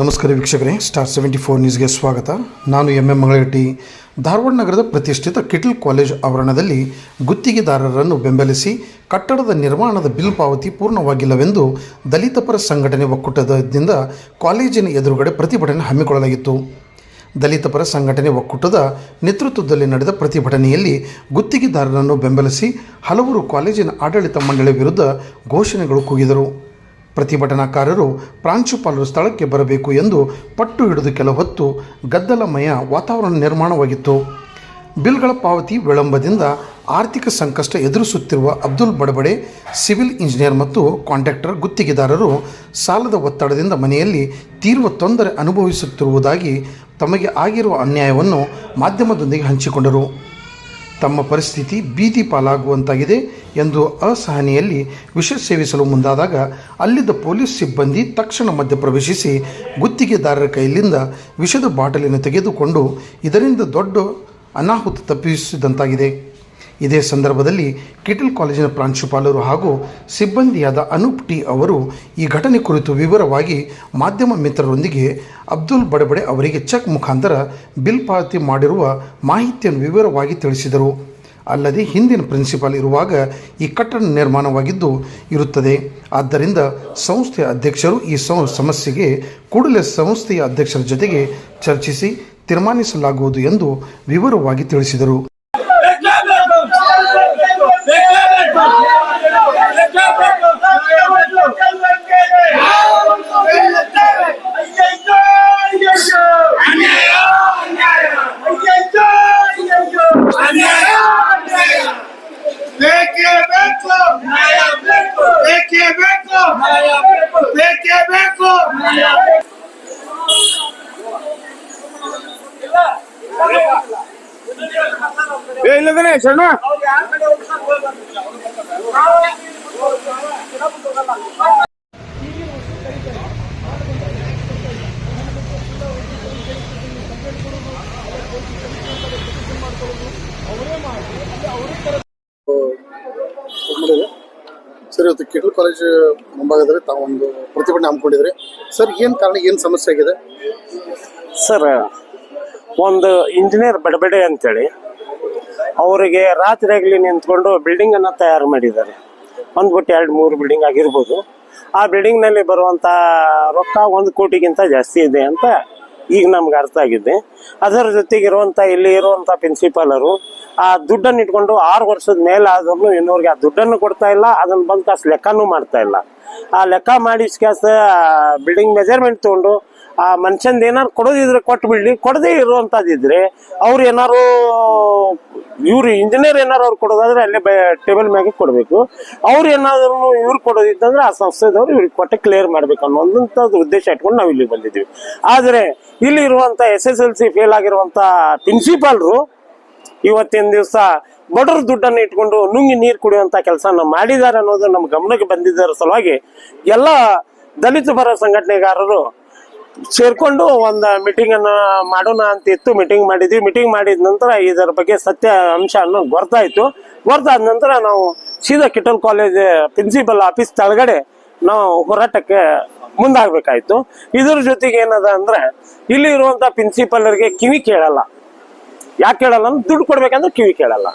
ನಮಸ್ಕಾರ ವೀಕ್ಷಕರೇ star seventy four ನ್ಯೂಸ್ಗೆ ಸ್ವಾಗತ. ನಾನು ಎಂ ಎಂ ಮಂಗಳಗಟ್ಟಿ ಧಾರವಾಡ ನಗರದ ಪ್ರತಿಷ್ಠಿತ ಕಿಟಲ್ ಕಾಲೇಜ್ ಆವರಣದಲ್ಲಿ ಗುತ್ತಿಗೆದಾರರನ್ನು ಬೆಂಬಲಿಸಿ ಕಟ್ಟಡದ ನಿರ್ಮಾಣದ ಬಿಲ್ ಪಾವತಿ ಪೂರ್ಣವಾಗಿಲ್ಲವೆಂದು ದಲಿತ ಪರ ಸಂಘಟನೆ ಒಕ್ಕೂಟದಿಂದ ಕಾಲೇಜಿನ ಎದುರುಗಡೆ ಪ್ರತಿಭಟನೆ ಹಮ್ಮಿಕೊಳ್ಳಲಾಗಿತ್ತು. ದಲಿತ ಪರ ಸಂಘಟನೆ ಒಕ್ಕೂಟದ ನೇತೃತ್ವದಲ್ಲಿ ನಡೆದ ಪ್ರತಿಭಟನೆಯಲ್ಲಿ ಗುತ್ತಿಗೆದಾರರನ್ನು ಬೆಂಬಲಿಸಿ ಹಲವರು ಕಾಲೇಜಿನ ಆಡಳಿತ ಮಂಡಳಿ ವಿರುದ್ಧ ಘೋಷಣೆಗಳು ಕೂಗಿದರು. ಪ್ರತಿಭಟನಾಕಾರರು ಪ್ರಾಂಶುಪಾಲರು ಸ್ಥಳಕ್ಕೆ ಬರಬೇಕು ಎಂದು ಪಟ್ಟು ಹಿಡಿದು ಕೆಲ ಹೊತ್ತು ಗದ್ದಲಮಯ ವಾತಾವರಣ ನಿರ್ಮಾಣವಾಗಿತ್ತು. ಬಿಲ್ಗಳ ಪಾವತಿ ವಿಳಂಬದಿಂದ ಆರ್ಥಿಕ ಸಂಕಷ್ಟ ಎದುರಿಸುತ್ತಿರುವ ಅಬ್ದುಲ್ ಬಡಬಡೆ, ಸಿವಿಲ್ ಇಂಜಿನಿಯರ್ ಮತ್ತು ಕಾಂಟ್ರಾಕ್ಟರ್ ಗುತ್ತಿಗೆದಾರರು ಸಾಲದ ಒತ್ತಡದಿಂದ ಮನೆಯಲ್ಲಿ ತೀವ್ರ ತೊಂದರೆ ಅನುಭವಿಸುತ್ತಿರುವುದಾಗಿ ತಮಗೆ ಆಗಿರುವ ಅನ್ಯಾಯವನ್ನು ಮಾಧ್ಯಮದೊಂದಿಗೆ ಹಂಚಿಕೊಂಡರು. ತಮ್ಮ ಪರಿಸ್ಥಿತಿ ಬೀದಿ ಪಾಲಾಗುವಂತಾಗಿದೆ ಎಂದು ಅಸಹನೆಯಲ್ಲಿ ವಿಷ ಸೇವಿಸಲು ಮುಂದಾದಾಗ ಅಲ್ಲಿದ್ದ ಪೊಲೀಸ್ ಸಿಬ್ಬಂದಿ ತಕ್ಷಣ ಮಧ್ಯಪ್ರವೇಶಿಸಿ ಗುತ್ತಿಗೆದಾರರ ಕೈಯಲ್ಲಿಂದ ವಿಷದ ಬಾಟಲಿನ ತೆಗೆದುಕೊಂಡು ಇದರಿಂದ ದೊಡ್ಡ ಅನಾಹುತ ತಪ್ಪಿಸಿದಂತಾಗಿದೆ. ಇದೇ ಸಂದರ್ಭದಲ್ಲಿ ಕಿಟಲ್ ಕಾಲೇಜಿನ ಪ್ರಾಂಶುಪಾಲರು ಹಾಗೂ ಸಿಬ್ಬಂದಿಯಾದ ಅನೂಪ್ ಟಿ ಅವರು ಈ ಘಟನೆ ಕುರಿತು ವಿವರವಾಗಿ ಮಾಧ್ಯಮ ಮಿತ್ರರೊಂದಿಗೆ ಅಬ್ದುಲ್ ಬಡಬಡೆ ಅವರಿಗೆ ಚೆಕ್ ಮುಖಾಂತರ ಬಿಲ್ ಪಾವತಿ ಮಾಡಿರುವ ಮಾಹಿತಿಯನ್ನು ವಿವರವಾಗಿ ತಿಳಿಸಿದರು. ಅಲ್ಲದೆ ಹಿಂದಿನ ಪ್ರಿನ್ಸಿಪಾಲ್ ಇರುವಾಗ ಈ ಕಟ್ಟಡ ನಿರ್ಮಾಣವಾಗಿದ್ದು ಇರುತ್ತದೆ. ಆದ್ದರಿಂದ ಸಂಸ್ಥೆಯ ಅಧ್ಯಕ್ಷರು ಈ ಸಮಸ್ಯೆಗೆ ಕೂಡಲೇ ಸಂಸ್ಥೆಯ ಅಧ್ಯಕ್ಷರ ಜೊತೆಗೆ ಚರ್ಚಿಸಿ ತೀರ್ಮಾನಿಸಲಾಗುವುದು ಎಂದು ವಿವರವಾಗಿ ತಿಳಿಸಿದರು. ಬೇಕು ಬೇಕೇ. ಏ ಇಲ್ಲದನೆ ಅವರೇ ಮಾಡಿದೆ ಸರ್, ಇವತ್ತು ಕಿಟ್ಲ್ ಕಾಲೇಜ್ ಮುಂಭಾಗದಲ್ಲಿ ತಾವೊಂದು ಪ್ರತಿಭಟನೆ ಹಮ್ಮಿಕೊಂಡಿದ್ರಿ. ಸರ್, ಏನು ಕಾರಣ, ಏನು ಸಮಸ್ಯೆ ಆಗಿದೆ? ಸರ್, ಒಂದು ಇಂಜಿನಿಯರ್ ಬಡಬಡೆ ಅಂತೇಳಿ, ಅವರಿಗೆ ರಾತ್ರಿ ಆಗಲಿ ನಿಂತ್ಕೊಂಡು ಬಿಲ್ಡಿಂಗ್ ಅನ್ನ ತಯಾರು ಮಾಡಿದ್ದಾರೆ. ಒಂದು ಬಿಟ್ಟು ಎರಡು, ಮೂರು ಬಿಲ್ಡಿಂಗ್ ಆಗಿರ್ಬೋದು. ಆ ಬಿಲ್ಡಿಂಗ್ನಲ್ಲಿ ಬರುವಂತ ರೊಕ್ಕ ಒಂದು ಕೋಟಿಗಿಂತ ಜಾಸ್ತಿ ಇದೆ ಅಂತ ಈಗ ನಮ್ಗೆ ಅರ್ಥ ಆಗಿದೆ. ಅದರ ಜೊತೆಗೆ ಇರುವಂತ ಇಲ್ಲಿ ಇರುವಂತ ಪ್ರಿನ್ಸಿಪಾಲರು ಆ ದುಡ್ಡನ್ನು ಇಟ್ಕೊಂಡು ಆರು ವರ್ಷದ ಮೇಲೆ ಆದ್ರೂ ಇನ್ನೋರ್ಗೆ ಆ ದುಡ್ಡನ್ನು ಕೊಡ್ತಾ ಇಲ್ಲ, ಅದನ್ನ ಬಂದು ಕಾಸು ಲೆಕ್ಕನೂ ಮಾಡ್ತಾ ಇಲ್ಲ. ಆ ಲೆಕ್ಕ ಮಾಡಿ ಕಾಸ ಬಿಲ್ಡಿಂಗ್ ಮೆಜರ್ಮೆಂಟ್ ತಗೊಂಡು ಆ ಮನುಷ್ಯಂದ ಏನಾರು ಕೊಡೋದಿದ್ರೆ ಕೊಟ್ಟು ಬಿಡ್ಲಿ. ಕೊಡದೇ ಇರುವಂತದಿದ್ರೆ ಅವ್ರು ಏನಾರು ಇವ್ರು ಇಂಜಿನಿಯರ್ ಏನಾರು ಅವ್ರು ಕೊಡೋದಾದ್ರೆ ಅಲ್ಲೇ ಟೇಬಲ್ ಮ್ಯಾಗೆ ಕೊಡಬೇಕು. ಅವ್ರು ಏನಾದ್ರು ಇವ್ರು ಕೊಡೋದಿತ್ತಂದ್ರೆ ಆ ಸಂಸ್ಥೆದವ್ರು ಇವ್ರಿಗೆ ಕೊಟ್ಟೆ ಕ್ಲಿಯರ್ ಮಾಡ್ಬೇಕು ಅನ್ನೋದಂಥದ್ದು ಉದ್ದೇಶ ಇಟ್ಕೊಂಡು ನಾವು ಇಲ್ಲಿ ಬಂದಿದ್ದೀವಿ. ಆದ್ರೆ ಇಲ್ಲಿ ಇರುವಂತ S S L C fail ಆಗಿರುವಂತ ಪ್ರಿನ್ಸಿಪಾಲ್ರು ಇವತ್ತಿನ ದಿವಸ ಬಡವ್ರ ದುಡ್ಡನ್ನು ಇಟ್ಕೊಂಡು ನುಂಗಿ ನೀರು ಕುಡಿಯುವಂತ ಕೆಲಸ ಮಾಡಿದ್ದಾರೆ ಅನ್ನೋದು ನಮ್ಮ ಗಮನಕ್ಕೆ ಬಂದಿದ್ದರ ಸಲುವಾಗಿ ಎಲ್ಲ ದಲಿತ ಪರ ಸಂಘಟನೆಗಾರರು ಸೇರ್ಕೊಂಡು ಒಂದು ಮೀಟಿಂಗ್ ಅನ್ನ ಮಾಡೋಣ ಅಂತ ಇತ್ತು. ಮೀಟಿಂಗ್ ಮಾಡಿದ್ವಿ. ಮೀಟಿಂಗ್ ಮಾಡಿದ ನಂತರ ಇದರ ಬಗ್ಗೆ ಸತ್ಯ ಅಂಶ ಅನ್ನೋದು ಗೊತ್ತಾಯ್ತು ಗೊತ್ತಾದ ನಂತರ ನಾವು ಸೀದಾ ಕಿಟಲ್ ಕಾಲೇಜ್ ಪ್ರಿನ್ಸಿಪಲ್ ಆಫೀಸ್ ತಳಗಡೆ ನಾವು ಹೋರಾಟಕ್ಕೆ ಮುಂದಾಗಬೇಕಾಯ್ತು. ಇದ್ರ ಜೊತೆಗೆ ಏನದ ಅಂದ್ರೆ, ಇಲ್ಲಿ ಇರುವಂತ ಪ್ರಿನ್ಸಿಪಲ್ರಿಗೆ ಕಿವಿ ಕೇಳಲ್ಲ. ಯಾಕೆ ಕೇಳಲ್ಲ ದುಡ್ಡು ಕೊಡ್ಬೇಕಂದ್ರೆ ಕಿವಿ ಕೇಳಲ್ಲ.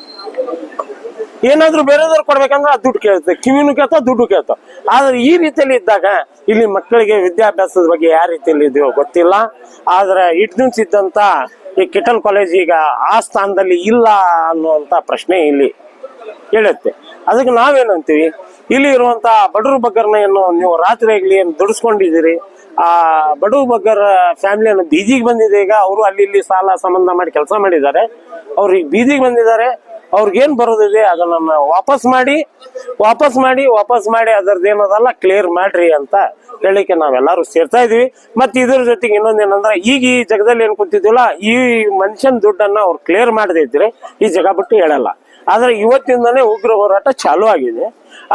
ಏನಾದ್ರೂ ಬೇರೆದವ್ರು ಕೊಡ್ಬೇಕಂದ್ರೆ ಆ ದುಡ್ಡು ಕೇಳುತ್ತೆ. ಕಿವಿನೂ ಕೇಳ್ತಾವ ದುಡ್ಡು ಕೇಳ್ತಾವ ಆದ್ರೆ ಈ ರೀತಿಯಲ್ಲಿ ಇದ್ದಾಗ ಇಲ್ಲಿ ಮಕ್ಕಳಿಗೆ ವಿದ್ಯಾಭ್ಯಾಸದ ಬಗ್ಗೆ ಯಾವ ರೀತಿಯಲ್ಲಿ ಇದೆಯೋ ಗೊತ್ತಿಲ್ಲ. ಆದ್ರೆ ಇದ್ದಂತ ಈ ಕಿಟಲ್ ಕಾಲೇಜ್ ಈಗ ಆ ಸ್ಥಾನದಲ್ಲಿ ಇಲ್ಲ ಅನ್ನುವಂತ ಪ್ರಶ್ನೆ ಇಲ್ಲಿ ಹೇಳುತ್ತೆ ಅದಕ್ಕೆ ನಾವೇನಂತೀವಿ ಇಲ್ಲಿ ಇರುವಂತ ಬಡರು ಬಗ್ಗರ್ನ ಏನು ನೀವು ರಾತ್ರಿ ಆಗ್ಲಿ ಏನು ದುಡಿಸ್ಕೊಂಡಿದ್ದೀರಿ? ಆ ಬಡವ್ರ ಬಗ್ಗರ ಫ್ಯಾಮಿಲಿಯನ್ನು ಬೀದಿಗೆ ಬಂದಿದೆ ಈಗ? ಅವರು ಅಲ್ಲಿ ಇಲ್ಲಿ ಸಾಲ ಸಂಬಂಧ ಮಾಡಿ ಕೆಲಸ ಮಾಡಿದ್ದಾರೆ. ಅವ್ರಿಗೆ ಬೀದಿಗೆ ಬಂದಿದ್ದಾರೆ. ಅವ್ರಿಗೇನ್ ಬರೋದಿದೆ, ಅದನ್ನ ವಾಪಸ್ ಮಾಡಿ ವಾಪಸ್ ಮಾಡಿ ವಾಪಸ್ ಮಾಡಿ, ಅದರದ್ದು ಏನದಲ್ಲ ಕ್ಲಿಯರ್ ಮಾಡ್ರಿ ಅಂತ ಹೇಳಿಕೆ ನಾವೆಲ್ಲರೂ ಸೇರ್ತಾ ಇದೀವಿ. ಮತ್ತೆ ಇದ್ರ ಜೊತೆಗೆ ಇನ್ನೊಂದೇನಂದ್ರೆ ಈಗ ಈ ಜಗದಲ್ಲಿ ಏನ್ ಕೂತಿದ್ವಲ್ಲ, ಈ ಮನುಷ್ಯನ ದುಡ್ಡನ್ನ ಅವ್ರು ಕ್ಲಿಯರ್ ಮಾಡದೇ ಇದ್ರೆ ಈ ಜಗ ಬಿಟ್ಟು ಹೇಳಲ್ಲ. ಆದ್ರೆ ಇವತ್ತಿಂದನೇ ಉಗ್ರ ಹೋರಾಟ ಚಾಲು ಆಗಿದೆ.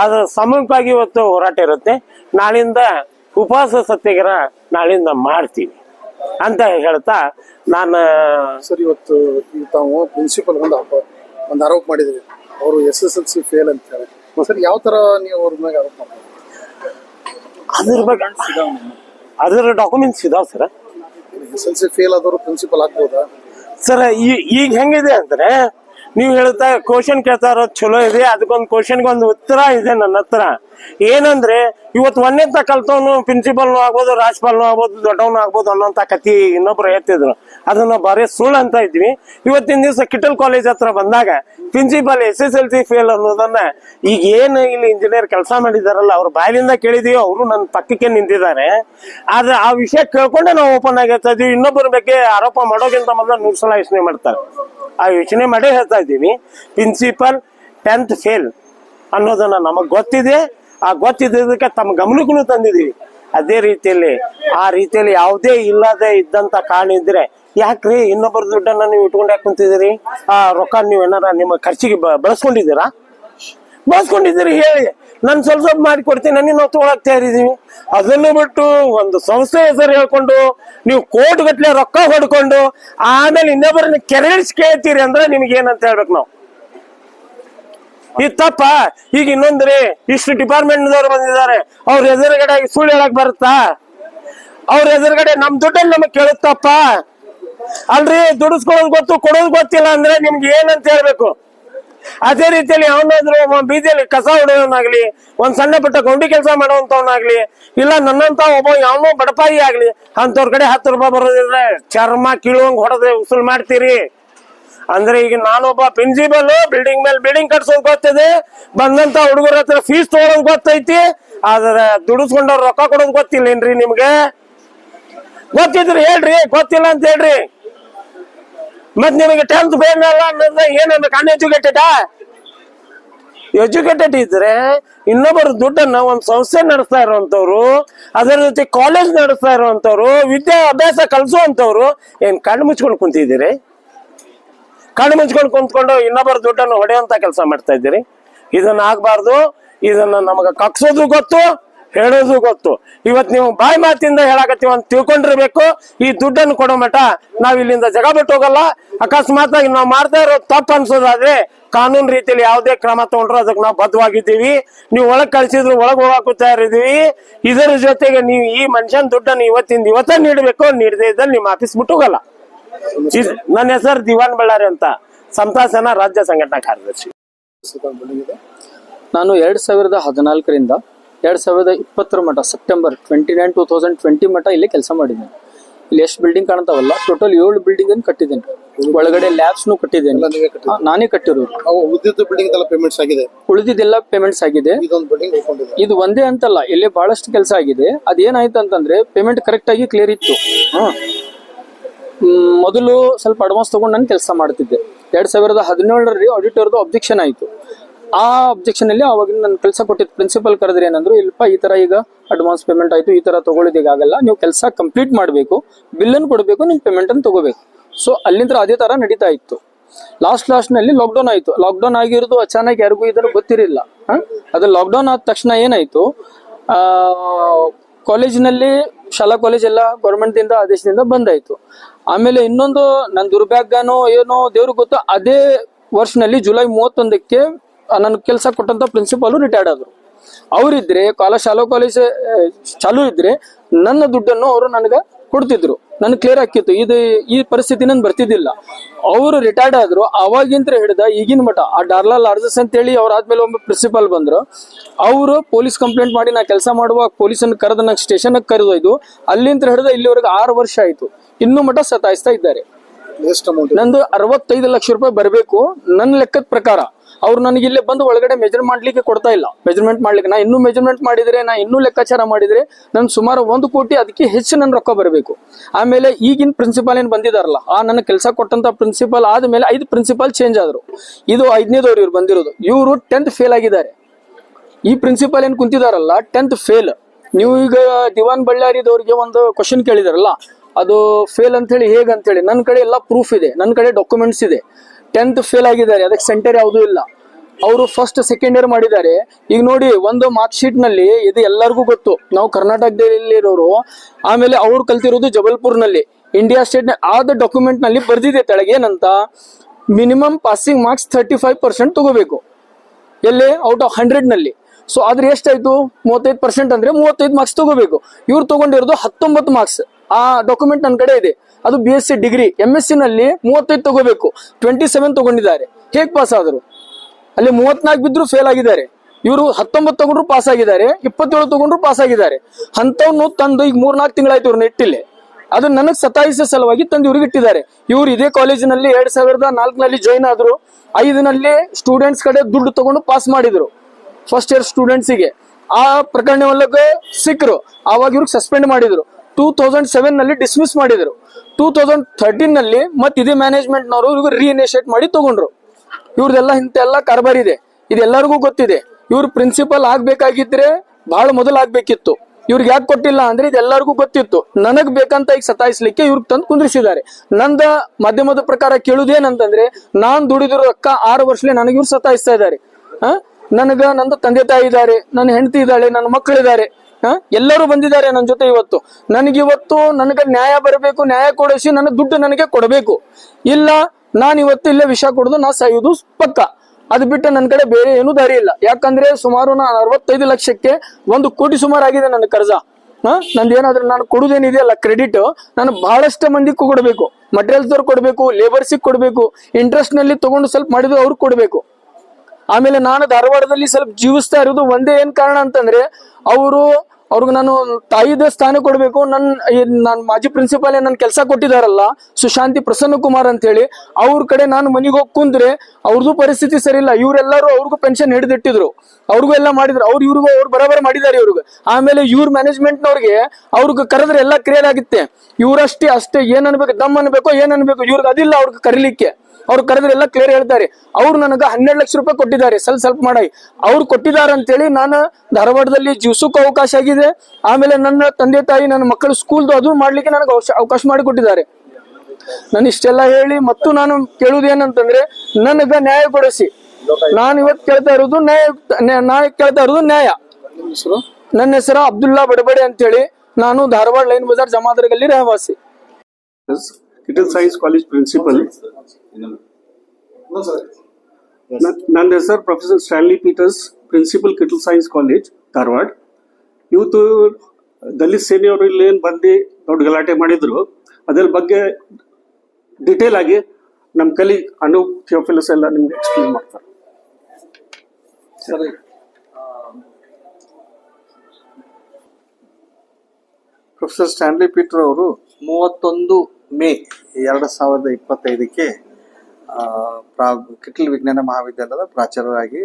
ಅದ್ರ ಸಮೀಪವಾಗಿ ಇವತ್ತು ಹೋರಾಟ ಇರುತ್ತೆ. ನಾಳಿಂದ ಉಪವಾಸ ಸತ್ಯಾಗ್ರಹ ನಾಳಿಂದ ಮಾಡ್ತೀವಿ ಅಂತ ಹೇಳ್ತಾ ನಾನು ಸರ್, ಇವತ್ತು ತಾವು ಪ್ರಿನ್ಸಿಪಲ್ ಒಂದು ಒಂದು ಆರೋಪ ಮಾಡಿದ್ರಿ. ಅವರು S S L C fail ಅಂತ ಹೇಳಿ ಸರ್ ಯಾವ ತರ ನೀವು ಅವ್ರ ಮೇಲೆ ಆರೋಪ ಮಾಡ್ತೀರಿ? ಅದ್ರ ಬಗ್ಗೆ ಅದರ ಡಾಕ್ಯುಮೆಂಟ್ಸ್ ಇದಾವ sir? S L C fail ಆದವರು ಪ್ರಿನ್ಸಿಪಲ್ ಆಗ್ಬೋದಾ? ಸರ್ ಈಗ ಹೆಂಗಿದೆ ಅಂದ್ರೆ ನೀವು ಹೇಳ್ತಾ ಕ್ವಶನ್ ಕೇಳ್ತಾ ಇರೋದು ಚಲೋ ಇದೆ ಅದಕ್ಕೊಂದು ಕ್ವಶನ್ಗೆ ಒಂದು ಉತ್ತರ ಇದೆ ನನ್ನ ಹತ್ರ. ಏನಂದ್ರೆ ಇವತ್ತು ಒಂದೇ ಕಲ್ತವನು ಪ್ರಿನ್ಸಿಪಲ್ನು ಆಗ್ಬೋದು ರಾಜ್ಪಾಲ್ನು ಆಗ್ಬೋದು ದೊಡ್ಡವನು ಆಗ್ಬೋದು ಅನ್ನೋಂತ ಕತಿ ಇನ್ನೊಬ್ರು ಹೇಳ್ತಿದ್ರು. ಅದನ್ನ ಬಾರಿ ಸುಳ್ಳು ಅಂತ ಇದ್ವಿ. ಇವತ್ತಿನ ದಿವಸ ಕಿಟಲ್ ಕಾಲೇಜ್ ಹತ್ರ ಬಂದಾಗ principal S S L C fail ಅನ್ನೋದನ್ನ ಈಗ ಏನು ಇಲ್ಲಿ ಇಂಜಿನಿಯರ್ ಕೆಲಸ ಮಾಡಿದಾರಲ್ಲ, ಅವ್ರ ಬಾಯಿಂದ ಕೇಳಿದೀವಿ ಅವರು ನನ್ನ ಪಕ್ಕಕ್ಕೆ ನಿಂತಿದ್ದಾರೆ. ಆದ್ರೆ ಆ ವಿಷಯ ಕೇಳ್ಕೊಂಡೆ ನಾವು ಓಪನ್ ಆಗಿರ್ತಾ ಇದೀವಿ. ಇನ್ನೊಬ್ಬರ ಬಗ್ಗೆ ಆರೋಪ ಮಾಡೋಕ್ಕಿಂತ ಮೊದಲು ನೂರು ಸಲ ಯೋಚನೆ ಮಾಡ್ತಾರೆ. ಆ ಯೋಚನೆ ಮಾಡೇ ಹೇಳ್ತಾ ಇದ್ದೀವಿ. ಪ್ರಿನ್ಸಿಪಲ್ ಟೆಂತ್ ಫೇಲ್ ಅನ್ನೋದನ್ನ ನಮಗ್ ಗೊತ್ತಿದೆ. ಆ ಗೊತ್ತಿದ್ದಕ್ಕೆ ತಮ್ಮ ಗಮನಕ್ಕೂ ತಂದಿದೀವಿ ಅದೇ ರೀತಿಯಲ್ಲಿ, ಆ ರೀತಿಯಲ್ಲಿ ಯಾವುದೇ ಇಲ್ಲದೆ ಇದ್ದಂತ ಕಾರಣ ಇದ್ರೆ ಯಾಕ್ರಿ ಇನ್ನೊಬ್ಬರ ದುಡ್ಡನ್ನ ನೀವು ಇಟ್ಕೊಂಡು ಯಾಕೆ ಕುಂತಿದ್ದೀರಿ? ಆ ರೊಕ್ಕ ನೀವು ಏನಾರ ನಿಮ್ಮ ಖರ್ಚಿಗೆ ಬಳಸ್ಕೊಂಡಿದ್ದೀರಾ? ಬಳಸ್ಕೊಂಡಿದ್ದೀರಿ ಹೇಳಿ. ನಾನು ಸ್ವಲ್ಪ ಸ್ವಲ್ಪ ಮಾಡಿ ಕೊಡ್ತೀನಿ. ನನಗೆ ನಾವು ತಗೊಳಕ್ ತಯಾರಿದೀವಿ ಅದನ್ನು ಬಿಟ್ಟು ಒಂದು ಸಂಸ್ಥೆ ಹೆಸರು ಹೇಳ್ಕೊಂಡು ನೀವು ಕೋಟ್ ಗಟ್ಲೆ ರೊಕ್ಕ ಹೊಡ್ಕೊಂಡು ಆಮೇಲೆ ಇನ್ನೊಬ್ಬರನ್ನ ಕೆರಳಿಸ್ ಕೇಳ್ತೀರಿ ಅಂದ್ರೆ ನಿಮ್ಗೆ ಏನಂತ ಹೇಳ್ಬೇಕು ನಾವು? ಈ ತಪ್ಪ. ಈಗ ಇನ್ನೊಂದ್ರಿ, ಇಷ್ಟು ಡಿಪಾರ್ಟ್ಮೆಂಟ್ ನವರು ಬಂದಿದ್ದಾರೆ. ಅವ್ರ ಎದುರುಗಡೆ ಸುಳ್ಳು ಹೇಳಕ್ ಬರುತ್ತಾ? ಅವ್ರ ಎದುರುಗಡೆ ನಮ್ ದುಡ್ಡಲ್ಲಿ ನಮಗ್ ಕೇಳುತ್ತಪ್ಪ ಅಲ್ರಿ, ದುಡಿಸ್ಕೊಳ್ಳೋದು ಗೊತ್ತು, ಕೊಡೋದು ಗೊತ್ತಿಲ್ಲ ಅಂದ್ರೆ ನಿಮ್ಗೆ ಏನಂತ ಹೇಳ್ಬೇಕು? ಅದೇ ರೀತಿಯಲ್ಲಿ ಅವನಾದ್ರು ಬೀದಿಯಲ್ಲಿ ಕಸ ಹೊಡೆಯೋನಾಗ್ಲಿ, ಒಂದ್ ಸಣ್ಣ ಪುಟ್ಟ ಗೌಂಡಿ ಕೆಲಸ ಮಾಡುವಂತವನಾಗ್ಲಿ, ಇಲ್ಲ ನನ್ನಂತ ಒಬ್ಬ ಯಾವನೋ ಬಡಪಾಯಿ ಆಗ್ಲಿ ಅಂತವ್ರ ಕಡೆ ಹತ್ತು ರೂಪಾಯಿ ಬರೋದಿದ್ರೆ ಚರ್ಮ ಕೀಳುವಂಗ್ ಹೊಡೆದ್ರೆ ಉಸುಲ್ ಮಾಡ್ತೀರಿ. ಅಂದ್ರೆ ಈಗ ನಾನೊಬ್ಬ ಪ್ರಿನ್ಸಿಪಲ್ ಬಿಲ್ಡಿಂಗ್ ಮೇಲೆ ಬಿಲ್ಡಿಂಗ್ ಕಟ್ಸೋದ್ ಗೊತ್ತಿದೆ, ಬಂದಂತ ಹುಡುಗರ ಹತ್ರ ಫೀಸ್ ತಗೊಳೋದ್ ಗೊತ್ತೈತಿ, ಆದ್ರೆ ದುಡಿಸ್ಕೊಂಡವ್ರ ರೊಕ್ಕ ಕೊಡೋದ್ ಗೊತ್ತಿಲ್ಲೇನ್ರಿ ನಿಮ್ಗೆ? ಗೊತ್ತಿದ್ರಿ ಹೇಳ್ರಿ, ಗೊತ್ತಿಲ್ಲ ಅಂತ ಹೇಳ್ರಿ. ಮತ್ ನಿಮಗೆ ಟೆಂತ್ ಫೇಲ್ ಅಲ್ಲ ಅನ್ನೋದ ಕಣ್ಣು ಅನ್ಎಜುಕೇಟೆಡ್ ಎಜುಕೇಟೆಡ್ ಇದ್ರೆ ಇನ್ನೊಬ್ಬರು ದುಡ್ಡನ್ನ ಒಂದ್ ಸಂಸ್ಥೆ ನಡೆಸ್ತಾ ಇರುವಂತವ್ರು ಅದರ ಜೊತೆ ಕಾಲೇಜ್ ನಡೆಸ್ತಾ ಇರುವಂತವ್ರು ವಿದ್ಯಾಭ್ಯಾಸ ಕಲಿಸುವಂತವ್ರು ಏನ್ ಕಣ್ಣು ಮುಚ್ಕೊಂಡು ಕುಂತಿದ್ದೀರಿ? ಕಣ್ಣು ಮುಚ್ಕೊಂಡು ಕುಂತ್ಕೊಂಡು ಇನ್ನೊಬ್ಬರ ದುಡ್ಡನ್ನು ಹೊಡೆಯುವಂತ ಕೆಲಸ ಮಾಡ್ತಾ ಇದ್ದೀರಿ? ಇದನ್ನ ಆಗ್ಬಾರ್ದು, ಇದನ್ನ ನಮಗ ಕಕ್ಸೋದು ಗೊತ್ತು. ಹೇಳೋದು ಗೊತ್ತು. ಇವತ್ ನೀವು ಬಾಯಿ ಮಾತಿಂದ ಹೇಳಕತ್ತೀವಿ ಅಂತ ತಿಳ್ಕೊಂಡಿರ್ಬೇಕು. ಈ ದುಡ್ಡನ್ನು ಕೊಡೋ ಮಟ ನಾವ್ ಇಲ್ಲಿಂದ ಜಗ ಬಿಟ್ಟು ಹೋಗಲ್ಲ. ಅಕಸ್ಮಾತ್ ಆಗಿ ನಾವು ಮಾಡ್ತಾ ಇರೋ ತಪ್ಪು ಅನ್ಸೋದಾದ್ರೆ ಕಾನೂನು ರೀತಿಯಲ್ಲಿ ಯಾವುದೇ ಕ್ರಮ ತಗೊಂಡ್ರು ಅದಕ್ಕೆ ನಾವು ಬದ್ಧವಾಗಿದ್ದೀವಿ. ನೀವು ಒಳಗ್ ಕಳ್ಸಿದ್ರು ಒಳಗ್ ಹೋಗಾಕು ತಯಾರಿದೀವಿ ಇದರ ಜೊತೆಗೆ ನೀವು ಈ ಮನುಷ್ಯನ ದುಡ್ಡನ್ನು ಇವತ್ತಿಂದ ಇವತ್ತೇ ನೀಡಬೇಕು. ನೀಡದೇ ಇದ್ದಲ್ಲಿ ನಿಮ್ಮ ಆಫೀಸ್ ಬಿಟ್ಟು ಹೋಗಲ್ಲ. ನನ್ನ ಹೆಸರು ದಿವಾನ್ ಬಳ್ಳಾರಿ ಅಂತ. ಸಂತಾಸನ ರಾಜ್ಯ ಸಂಘಟನಾ ಕಾರ್ಯದರ್ಶಿ. ನಾನು ಎರಡ್ ಸಾವಿರದ ಹದಿನಾಲ್ಕರಿಂದ ಎರಡು ಸಾವಿರದ ಇಪ್ಪತ್ತರ ಮಟ್ಟ September twenty nine two thousand twenty ಮಟ್ಟ ಇಲ್ಲಿ ಕೆಲಸ ಮಾಡಿದ್ದೇನೆ. ಇಲ್ಲಿ ಎಷ್ಟು ಬಿಲ್ಡಿಂಗ್ ಕಾಣ್ತಾವಲ್ಲ ಟೋಟಲ್ ಏಳು ಬಿಲ್ಡಿಂಗ್ ಅನ್ನು ಕಟ್ಟಿದ್ದೇನೆ. ಒಳಗಡೆ ಲ್ಯಾಬ್ಸ್ನು ಕಟ್ಟಿದ್ದೇನೆ. ನಾನೇ ಕಟ್ಟಿರೋದು. ಬಿಲ್ಡಿಂಗ್ ಪೇಮೆಂಟ್ಸ್ ಆಗಿದೆ. ಉಳಿದಿದ್ದೆಲ್ಲ ಪೇಮೆಂಟ್ಸ್ ಆಗಿದೆ. ಇದು ಒಂದೇ ಅಂತಲ್ಲ ಇಲ್ಲಿ ಬಹಳಷ್ಟು ಕೆಲಸ ಆಗಿದೆ. ಅದೇನಾಯ್ತು ಅಂತಂದ್ರೆ ಪೇಮೆಂಟ್ ಕರೆಕ್ಟ್ ಆಗಿ ಕ್ಲಿಯರ್ ಇತ್ತು. ಮೊದಲು ಸ್ವಲ್ಪ ಅಡ್ವಾನ್ಸ್ ತಗೊಂಡು ನಾನು ಕೆಲಸ ಮಾಡ್ತಿದ್ದೆ. ಎರಡ್ ಸಾವಿರದ ಹದಿನೇಳರಲ್ಲಿ ಆಡಿಟರ್ದು ಅಬ್ಜೆಕ್ಷನ್ ಆಯಿತು. ಆ ಅಬ್ಜೆಕ್ಷನ್ ಅಲ್ಲಿ ಅವಾಗ ನಾನು ಕೆಲಸ ಕೊಟ್ಟಿದ್ದ ಪ್ರಿನ್ಸಿಪಲ್ ಕರೆದ್ರೆ ಏನಂದ್ರು, ಇಲ್ಲಪ್ಪ, ಈ ತರ ಈಗ ಅಡ್ವಾನ್ಸ್ ಪೇಮೆಂಟ್ ಆಯ್ತು, ಈ ತರ ತಗೊಳ್ಳೋದೀಗ ಆಗಲ್ಲ, ನೀವು ಕೆಲಸ ಕಂಪ್ಲೀಟ್ ಮಾಡಬೇಕು ಬಿಲ್ ಅನ್ನು ಕೊಡಬೇಕು ನಿಮ್ ಪೇಮೆಂಟ್ ಅನ್ನು ತಗೋಬೇಕು. ಸೊ ಅಲ್ಲಿಂದ ಅದೇ ತರ ನಡೀತಾ ಇತ್ತು. ಲಾಸ್ಟ್ ಲಾಸ್ಟ್ನಲ್ಲಿ ಲಾಕ್ಡೌನ್ ಆಯ್ತು. ಲಾಕ್ಡೌನ್ ಆಗಿರೋದು ಅಚಾನಕ್ ಯಾರಿಗೂ ಇದನ್ನು ಗೊತ್ತಿರಲಿಲ್ಲ? ಅದು ಲಾಕ್ಡೌನ್ ಆದ ತಕ್ಷಣ ಏನಾಯ್ತು? ಆ ಕಾಲೇಜಿನಲ್ಲಿ ಶಾಲಾ ಕಾಲೇಜ್ ಎಲ್ಲ ಗೌರ್ಮೆಂಟ್ ದಿಂದ ಆದೇಶದಿಂದ ಬಂದಾಯ್ತು. ಆಮೇಲೆ ಇನ್ನೊಂದು ನನ್ನ ದುರ್ಭಾಗ್ಯನೋ ಏನೋ ದೇವ್ರಿಗೆ ಗೊತ್ತು, ಅದೇ ವರ್ಷನಲ್ಲಿ ಜುಲೈ ಮೂವತ್ತೊಂದಕ್ಕೆ ನನ್ನ ಕೆಲಸ ಕೊಟ್ಟಂತ ಪ್ರಿನ್ಸಿಪಾಲು ರಿಟೈರ್ಡ್ ಆದ್ರು. ಅವರಿದ್ರೆ ಕಾಲ ಶಾಲಾ ಕಾಲೇಜ್ ಚಾಲು ಇದ್ರೆ ನನ್ನ ದುಡ್ಡನ್ನು ಅವರು ನನಗೆ ಕೊಡ್ತಿದ್ರು. ನನ್ ಕ್ಲಿಯರ್ ಆಕಿತ್ತು ಇದು ಈ ಪರಿಸ್ಥಿತಿ ನನ್ ಬರ್ತಿದ್ದಿಲ್ಲ. ಅವರು ರಿಟೈರ್ಡ್ ಆದ್ರು. ಅವಾಗಿಂತ ಹಿಡಿದ ಈಗಿನ ಮಠ ಆ ಡಾರ್ಲಾ ಲಾರ್ಜಸ್ ಅಂತೇಳಿ ಅವ್ರ ಆದ್ಮೇಲೆ ಒಮ್ಮೆ ಪ್ರಿನ್ಸಿಪಾಲ್ ಬಂದ್ರು. ಅವರು ಪೊಲೀಸ್ ಕಂಪ್ಲೇಂಟ್ ಮಾಡಿ ನಾ ಕೆಲಸ ಮಾಡುವಾಗ ಪೊಲೀಸನ್ನ ಕರೆದ ನಂಗೆ ಸ್ಟೇಷನ್ ಕರೆದೊಯ್ದು. ಅಲ್ಲಿಂದ ಹಿಡಿದ ಇಲ್ಲಿವರೆಗೆ ಆರು ವರ್ಷ ಆಯ್ತು. ಇನ್ನು ಮಠ ಸತಾಯಿಸ್ತಾ ಇದ್ದಾರೆ. ನಂದು ಅರವತ್ತೈದು ಲಕ್ಷ ರೂಪಾಯಿ ಬರಬೇಕು. ನನ್ನ ಲೆಕ್ಕದ ಪ್ರಕಾರ. ಅವ್ರು ನನಗೆ ಇಲ್ಲೇ ಬಂದು ಒಳಗಡೆ ಮೆಜರ್ ಮಾಡ್ಲಿಕ್ಕೆ ಕೊಡ್ತಾ ಇಲ್ಲ. ಮೆಜರ್ಮೆಂಟ್ ಮಾಡ್ಲಿಕ್ಕೆ. ನಾ ಇನ್ನೂ ಮೆಜರ್ಮೆಂಟ್ ಮಾಡಿದ್ರೆ, ನಾ ಇನ್ನೂ ಲೆಕ್ಕಾಚಾರ ಮಾಡಿದ್ರೆ, ನನ್ ಸುಮಾರು ಒಂದು ಕೋಟಿ ಅದಕ್ಕೆ ಹೆಚ್ಚು ನನ್ನ ರೊಕ್ಕ ಬರಬೇಕು. ಆಮೇಲೆ ಈಗಿನ ಪ್ರಿನ್ಸಿಪಾಲ್ ಏನ್ ಬಂದಿದಾರಲ್ಲ, ಆ ನನ್ನ ಕೆಲಸ ಕೊಟ್ಟಂತ ಪ್ರಿನ್ಸಿಪಾಲ್ ಆದ್ಮೇಲೆ ಐದು ಪ್ರಿನ್ಸಿಪಾಲ್ ಚೇಂಜ್ ಆದ್ರು. ಇದು ಐದನೇದವ್ರು ಇವ್ರು ಬಂದಿರೋದು. ಇವರು ಟೆಂತ್ ಫೇಲ್ ಆಗಿದ್ದಾರೆ. ಈ ಪ್ರಿನ್ಸಿಪಾಲ್ ಏನ್ ಕುಂತಿದಾರಲ್ಲ ಟೆಂತ್ ಫೇಲ್ ನೀವು ಈಗ ದಿವಾನ್ ಬಳ್ಳಾರಿದವ್ರಿಗೆ ಒಂದು ಕ್ವಶನ್ ಕೇಳಿದಾರಲ್ಲ, ಅದು ಫೇಲ್ ಅಂತ ಹೇಳಿ ಹೇಗೆ ಹೇಳಿ ನನ್ನ ಕಡೆ ಎಲ್ಲ ಪ್ರೂಫ್ ಇದೆ. ನನ್ನ ಕಡೆ ಡಾಕ್ಯುಮೆಂಟ್ಸ್ ಇದೆ. ಟೆಂತ್ ಫೇಲ್ ಆಗಿದ್ದಾರೆ, ಅದಕ್ಕೆ ಸೆಂಟರ್ ಯಾವುದೂ ಇಲ್ಲ. ಅವರು ಫಸ್ಟ್ ಸೆಕೆಂಡ್ ಇಯರ್ ಮಾಡಿದ್ದಾರೆ. ಈಗ ನೋಡಿ, ಒಂದು ಮಾರ್ಕ್ ಶೀಟ್ನಲ್ಲಿ ಇದು ಎಲ್ಲರಿಗೂ ಗೊತ್ತು. ನಾವು ಕರ್ನಾಟಕದಲ್ಲಿ ಇರೋರು, ಆಮೇಲೆ ಅವ್ರು ಕಲ್ತಿರೋದು ಜಬಲ್ಪುರ್ನಲ್ಲಿ. ಇಂಡಿಯಾ ಸ್ಟೇಟ್ ಆದ ಡಾಕ್ಯುಮೆಂಟ್ನಲ್ಲಿ ಬರ್ದಿದೆ ತೆಳಗೆ ಏನಂತ? Minimum passing marks thirty five percent ತಗೋಬೇಕು. ಎಲ್ಲಿ? Out of ಹಂಡ್ರೆಡ್ನಲ್ಲಿ. ಸೊ ಆದ್ರೆ ಎಷ್ಟಾಯ್ತು? ಮೂವತ್ತೈದು ಪರ್ಸೆಂಟ್ ಅಂದ್ರೆ ಮೂವತ್ತೈದು ಮಾರ್ಕ್ಸ್ ತಗೋಬೇಕು. ಇವ್ರು ತಗೊಂಡಿರೋದು ಹತ್ತೊಂಬತ್ತು ಮಾರ್ಕ್ಸ್ ಆ ಡಾಕ್ಯುಮೆಂಟ್ ನನ್ನ ಕಡೆ ಇದೆ. ಅದು B S C degree M S C ನಲ್ಲಿ ಮೂವತ್ತೈದು ತಗೋಬೇಕು. ಟ್ವೆಂಟಿ ಸೆವೆನ್ ತಗೊಂಡಿದ್ದಾರೆ. ಹೇಗ್ ಪಾಸ್ ಆದರು? ಅಲ್ಲಿ ಮೂವತ್ನಾಲ್ಕು ಬಿದ್ರು ಫೇಲ್ ಆಗಿದ್ದಾರೆ. ಇವರು ಹತ್ತೊಂಬತ್ತು ತಗೊಂಡ್ರು ಪಾಸ್ ಆಗಿದ್ದಾರೆ. ಇಪ್ಪತ್ತೇಳು ತಗೊಂಡ್ರು ಪಾಸ್ ಆಗಿದ್ದಾರೆ. ಅಂತವ್ನು ತಂದು ಈಗ ಮೂರ್ನಾಲ್ಕು ತಿಂಗಳಾಯ್ತು ಇವ್ರನ್ನ ಇಟ್ಟಿಲ್ಲ. ಅದು ನನಗೆ ಸತಾಯಿಸೋ ಸಲುವಾಗಿ ತಂದು ಇವ್ರಿಗೆ ಇಟ್ಟಿದ್ದಾರೆ. ಇವ್ರು ಇದೇ ಕಾಲೇಜಿನಲ್ಲಿ ಎರಡ್ ಸಾವಿರದ ನಾಲ್ಕನಲ್ಲಿ ಜಾಯ್ನ್ ಆದ್ರು. ಐದನಲ್ಲಿ ಸ್ಟೂಡೆಂಟ್ಸ್ ಕಡೆ ದುಡ್ಡು ತಗೊಂಡು ಪಾಸ್ ಮಾಡಿದ್ರು. ಫಸ್ಟ್ ಇಯರ್ ಸ್ಟೂಡೆಂಟ್ಸಿಗೆ ಆ ಪ್ರಕರಣವಲ್ಲಕ್ಕೆ ಸಿಕ್ಕರು ಆವಾಗ ಇವ್ರಿಗೆ ಸಸ್ಪೆಂಡ್ ಮಾಡಿದ್ರು. ಟೂ ತೌಸಂಡ್ ಸೆವೆನ್ನಲ್ಲಿ ಡಿಸ್ಮಿಸ್ ಮಾಡಿದ್ರು. ಟೂ ತೌಸಂಡ್ ಥರ್ಟೀನ್ನಲ್ಲಿ ಮತ್ತೆ ಇದೇ ಮ್ಯಾನೇಜ್ಮೆಂಟ್ ನವರು ಇವ್ರಿಗೆ ರೀಇನಿಷಿಯೇಟ್ ಮಾಡಿ ತಗೊಂಡ್ರು. ಇವ್ರದೆಲ್ಲ ಇಂತೆಲ್ಲ ಕಾರ್ಬಾರ್ ಇದೆ. ಇದೆಲ್ಲರಿಗೂ ಗೊತ್ತಿದೆ. ಇವ್ರ ಪ್ರಿನ್ಸಿಪಲ್ ಆಗ್ಬೇಕಾಗಿದ್ರೆ ಬಹಳ ಮೊದಲು ಆಗ್ಬೇಕಿತ್ತು. ಇವ್ರಿಗೆ ಯಾಕೆ ಕೊಟ್ಟಿಲ್ಲ ಅಂದ್ರೆ ಇದೆಲ್ಲರಿಗೂ ಗೊತ್ತಿತ್ತು. ನನಗ್ ಬೇಕಂತ ಈಗ ಸತಾಯಿಸ್ಲಿಕ್ಕೆ ಇವ್ರಿಗೆ ತಂದು ಕುಂದ್ರಿಸಿದ್ದಾರೆ. ನಂದ ಮಾಧ್ಯಮದ ಪ್ರಕಾರ ಕೇಳುದೇನಂತಂದ್ರೆ, ನಾನ್ ದುಡಿದಿರೋ ರೊಕ್ಕ ಆರು ವರ್ಷಲೇ ನನಗೆ ಇವ್ರು ಸತಾಯಿಸ್ತಾ ಇದ್ದಾರೆ. ನನಗ ನಂದು ತಂದೆ ತಾಯಿ ಇದ್ದಾರೆ, ನನ್ನ ಹೆಂಡತಿ ಇದ್ದಾಳೆ, ನನ್ನ ಮಕ್ಕಳಿದ್ದಾರೆ ಎಲ್ಲರೂ ಬಂದಿದ್ದಾರೆ ನನ್ನ ಜೊತೆ ಇವತ್ತು. ನನಗೆ ಇವತ್ತು ನನಗೆ ನ್ಯಾಯ ಬರಬೇಕು, ನ್ಯಾಯ ಕೊಡಿಸಿ ನನ್ನ ದುಡ್ಡು ನನಗೆ ಕೊಡಬೇಕು. ಇಲ್ಲ, ನಾನು ಇವತ್ತು ಇಲ್ಲೇ ವಿಷ ಕೊಡೋದು ನಾ ಸಾಯೋದು ಪಕ್ಕ. ಅದು ಬಿಟ್ಟು ನನ್ನ ಕಡೆ ಬೇರೆ ಏನೂ ದಾರಿ ಇಲ್ಲ. ಯಾಕಂದ್ರೆ ಸುಮಾರು ನಾನು ಅರವತ್ತೈದು ಲಕ್ಷಕ್ಕೆ ಒಂದು ಕೋಟಿ ಸುಮಾರು ಆಗಿದೆ ನನ್ನ ಕರ್ಜ. ಹಾ? ನಂದು ಏನಾದ್ರೂ ನಾನು ಕೊಡುದೇನಿದೆಯಲ್ಲ ಕ್ರೆಡಿಟ್ ನಾನು ಬಹಳಷ್ಟು ಮಂದಿಗೂ ಕೊಡಬೇಕು. ಮಟೀರಿಯಲ್ಸ್ ಕೊಡಬೇಕು ಲೇಬರ್ಸಿಗೆ ಕೊಡಬೇಕು. ಇಂಟ್ರೆಸ್ಟ್ನಲ್ಲಿ ತಗೊಂಡು ಸ್ವಲ್ಪ ಮಾಡಿದ್ರು ಅವ್ರಿಗೆ ಕೊಡಬೇಕು. ಆಮೇಲೆ ನಾನು ಧಾರವಾಡದಲ್ಲಿ ಸ್ವಲ್ಪ ಜೀವಿಸ್ತಾ ಇರೋದು ಒಂದೇ ಏನ್ ಕಾರಣ ಅಂತಂದ್ರೆ, ಅವರು ಅವ್ರಿಗೆ ನಾನು ತಾಯಿದ ಸ್ಥಾನ ಕೊಡಬೇಕು. ನನ್ನ ನಾನು ಮಾಜಿ ಪ್ರಿನ್ಸಿಪಾಲ್ ನನ್ನ ಕೆಲಸ ಕೊಟ್ಟಿದಾರಲ್ಲ, ಸುಶಾಂತಿ ಪ್ರಸನ್ನ ಕುಮಾರ್ ಅಂತ ಹೇಳಿ ಅವ್ರ ಕಡೆ ನಾನು ಮನೆಗೆ ಹೋಗಿ ಕುಂದ್ರೆ ಅವ್ರದ್ದು ಪರಿಸ್ಥಿತಿ ಸರಿ ಇಲ್ಲ ಇವರೆಲ್ಲರೂ ಅವ್ರಿಗೂ ಪೆನ್ಷನ್ ಹಿಡಿದಿಟ್ಟಿದ್ರು. ಅವ್ರಿಗೂ ಎಲ್ಲ ಮಾಡಿದ್ರು. ಅವ್ರು ಇವ್ರಿಗೂ ಅವ್ರು ಬರೋಬರ ಮಾಡಿದ್ದಾರೆ ಇವ್ರಿಗೆ. ಆಮೇಲೆ ಇವ್ರ ಮ್ಯಾನೇಜ್ಮೆಂಟ್ನವ್ರಿಗೆ ಅವ್ರಿಗೆ ಕರೆದ್ರೆ ಎಲ್ಲ ಕ್ರಿಯರ್ ಆಗುತ್ತೆ. ಇವ್ರಷ್ಟೇ ಅಷ್ಟೇ. ಏನ್ ಅನ್ಬೇಕು ದಮ್ ಅನ್ಬೇಕು ಏನ್ ಅನ್ಬೇಕು ಇವ್ರಿಗೆ ಅದಿಲ್ಲ ಅವ್ರಿಗೆ ಕರೀಲಿಕ್ಕೆ. ಅವ್ರು ಕರೆದ್ರೆ ಎಲ್ಲ ಕ್ಲಿಯರ್ ಹೇಳ್ತಾರೆ. ಅವ್ರು ನನಗೆ ಹನ್ನೆರಡು ಲಕ್ಷ ರೂಪಾಯಿ ಕೊಟ್ಟಿದ್ದಾರೆ. ಸ್ವಲ್ಪ ಸ್ವಲ್ಪ ಮಾಡಿ. ಅವ್ರು ಕೊಟ್ಟಿದ್ದಾರೆ ಅಂತೇಳಿ ನಾನು ಧಾರವಾಡದಲ್ಲಿ ಜೀವಿಸೋಕೆ ಅವಕಾಶ ಆಗಿದೆ. ಆಮೇಲೆ ನನ್ನ ತಂದೆ ತಾಯಿ ನನ್ನ ಮಕ್ಕಳು ಸ್ಕೂಲ್ದು ಅದು ಮಾಡ್ಲಿಕ್ಕೆ ನನಗೆ ಅವಕಾಶ ಮಾಡಿ ಕೊಟ್ಟಿದ್ದಾರೆ. ನಾನು ಇಷ್ಟೆಲ್ಲ ಹೇಳಿ ಮತ್ತು ನಾನು ಕೇಳುವುದೇನಂತಂದ್ರೆ ನನಗ ನ್ಯಾಯ ಕೊಡಿಸಿ. ನಾನು ಇವತ್ತು ಕೇಳ್ತಾ ಇರೋದು ನ್ಯಾಯ ನಾನು ಕೇಳ್ತಾ ಇರೋದು ನ್ಯಾಯ. ನನ್ನ ಹೆಸರು ಅಬ್ದುಲ್ಲಾ ಬಡಬಡೆ ಅಂತೇಳಿ. ನಾನು ಧಾರವಾಡ ಲೈನ್ ಬಜಾರ್ ಜಮಾದರ್ಗಲ್ಲಿ ರಹವಾಸಿ. ಕಿಟಲ್ ಸೈನ್ಸ್ ಕಾಲೇಜ್ ಪ್ರಿನ್ಸಿಪಲ್ ನನ್ನ ಹೆಸರು professor Stanley Peters principal Kittel science college Dharwad ಇವತ್ತು ದಲಿತ್ ಸೇನೆಯವರು ಇಲ್ಲಿ ಏನು ಬಂದು ದೊಡ್ಡ ಗಲಾಟೆ ಮಾಡಿದ್ರು ಅದರ ಬಗ್ಗೆ ಡಿಟೇಲ್ ಆಗಿ ನಮ್ಮ ಕಲಿ ಅನೂಪ್ ಥಿಯೋಫಿಲಸ್ ಎಲ್ಲ ನಿಮ್ಗೆ ಎಕ್ಸ್ಪ್ಲೇನ್ ಮಾಡ್ತಾರೆ. ಸರಿ. ಪ್ರೊಫೆಸರ್ ಸ್ಟ್ಯಾನ್ಲಿ ಪೀಟರ್ ಅವರು ಮೂವತ್ತೊಂದು ಮೇ ಎರಡು ಸಾವಿರದ ಇಪ್ಪತ್ತೈದಕ್ಕೆ ಪ್ರಾ, ಕಿಟ್ಲ್ ವಿಜ್ಞಾನ ಮಹಾವಿದ್ಯಾಲಯದ ಪ್ರಾಚಾರ್ಯರಾಗಿ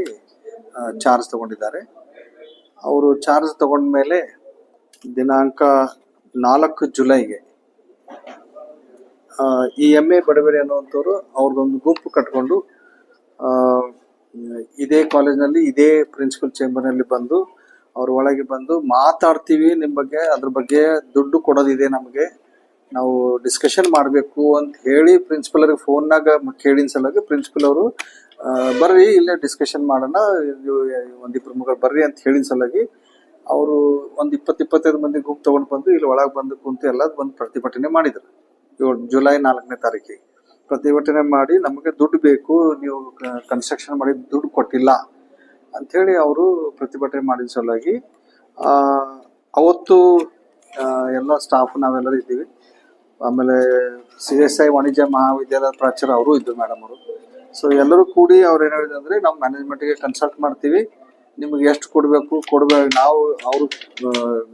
ಚಾರ್ಜ್ ತಗೊಂಡಿದ್ದಾರೆ. ಅವರು ಚಾರ್ಜ್ ತಗೊಂಡ್ಮೇಲೆ ದಿನಾಂಕ ನಾಲ್ಕು ಜುಲೈಗೆ ಈ ಎಂ ಎ ಬಡಬೇಡಿ ಅನ್ನುವಂಥವ್ರು ಅವ್ರದ್ದೊಂದು ಗುಂಪು ಕಟ್ಕೊಂಡು ಇದೇ ಕಾಲೇಜ್ನಲ್ಲಿ ಇದೇ ಪ್ರಿನ್ಸಿಪಲ್ ಚೇಂಬರ್ನಲ್ಲಿ ಬಂದು, ಅವ್ರ ಒಳಗೆ ಬಂದು ಮಾತಾಡ್ತೀವಿ ನಿಮ್ಮ ಬಗ್ಗೆ, ಅದ್ರ ಬಗ್ಗೆ ದುಡ್ಡು ಕೊಡೋದಿದೆ ನಮಗೆ. ನಾವು ಡಿಸ್ಕಷನ್ ಮಾಡಬೇಕು ಅಂತ ಹೇಳಿ ಪ್ರಿನ್ಸಿಪಲ್ ಅವ್ರಿಗೆ ಫೋನ್ನಾಗ ಕೇಳಿನ ಸಲುವಾಗಿ ಪ್ರಿನ್ಸಿಪಲ್ ಅವರು ಬರ್ರಿ ಇಲ್ಲೇ ಡಿಸ್ಕಷನ್ ಮಾಡೋಣ ಒಂದಿಬ್ಬರು ಮಗಳು ಬರ್ರಿ ಅಂತ ಹೇಳಿನ ಸಲುವಾಗಿ ಅವರು ಒಂದು ಇಪ್ಪತ್ತು ಇಪ್ಪತ್ತೈದು ಮಂದಿ ಗುಂಪು ತೊಗೊಂಡು ಬಂದು ಇಲ್ಲಿ ಒಳಗೆ ಬಂದು ಕುಂತು ಎಲ್ಲ ಬಂದು ಪ್ರತಿಭಟನೆ ಮಾಡಿದ್ರು. ಏಳು ಜುಲೈ ನಾಲ್ಕನೇ ತಾರೀಕಿಗೆ. ಪ್ರತಿಭಟನೆ ಮಾಡಿ ನಮಗೆ ದುಡ್ಡು ಬೇಕು, ನೀವು ಕನ್ಸ್ಟ್ರಕ್ಷನ್ ಮಾಡಿ ದುಡ್ಡು ಕೊಟ್ಟಿಲ್ಲ ಅಂಥೇಳಿ ಅವರು ಪ್ರತಿಭಟನೆ ಮಾಡಿದ ಸಲುವಾಗಿ ಅವತ್ತು ಎಲ್ಲ ಸ್ಟಾಫ್ ನಾವೆಲ್ಲರೂ ಇದ್ದೀವಿ. ಆಮೇಲೆ ಸಿ ಎಸ್ ಐ ವಾಣಿಜ್ಯ ಮಹಾವಿದ್ಯಾಲಯದ ಪ್ರಾಚಾರ್ಯ ಅವರು ಇದ್ರು ಮೇಡಮ್ ಅವರು. ಸೊ ಎಲ್ಲರೂ ಕೂಡಿ ಅವ್ರು ಏನು ಹೇಳಿದ್ರು ಅಂದರೆ, ನಾವು ಮ್ಯಾನೇಜ್ಮೆಂಟ್ಗೆ ಕನ್ಸಲ್ಟ್ ಮಾಡ್ತೀವಿ. ನಿಮ್ಗೆ ಎಷ್ಟು ಕೊಡಬೇಕು ಕೊಡಬೇಕು ನಾವು, ಅವರು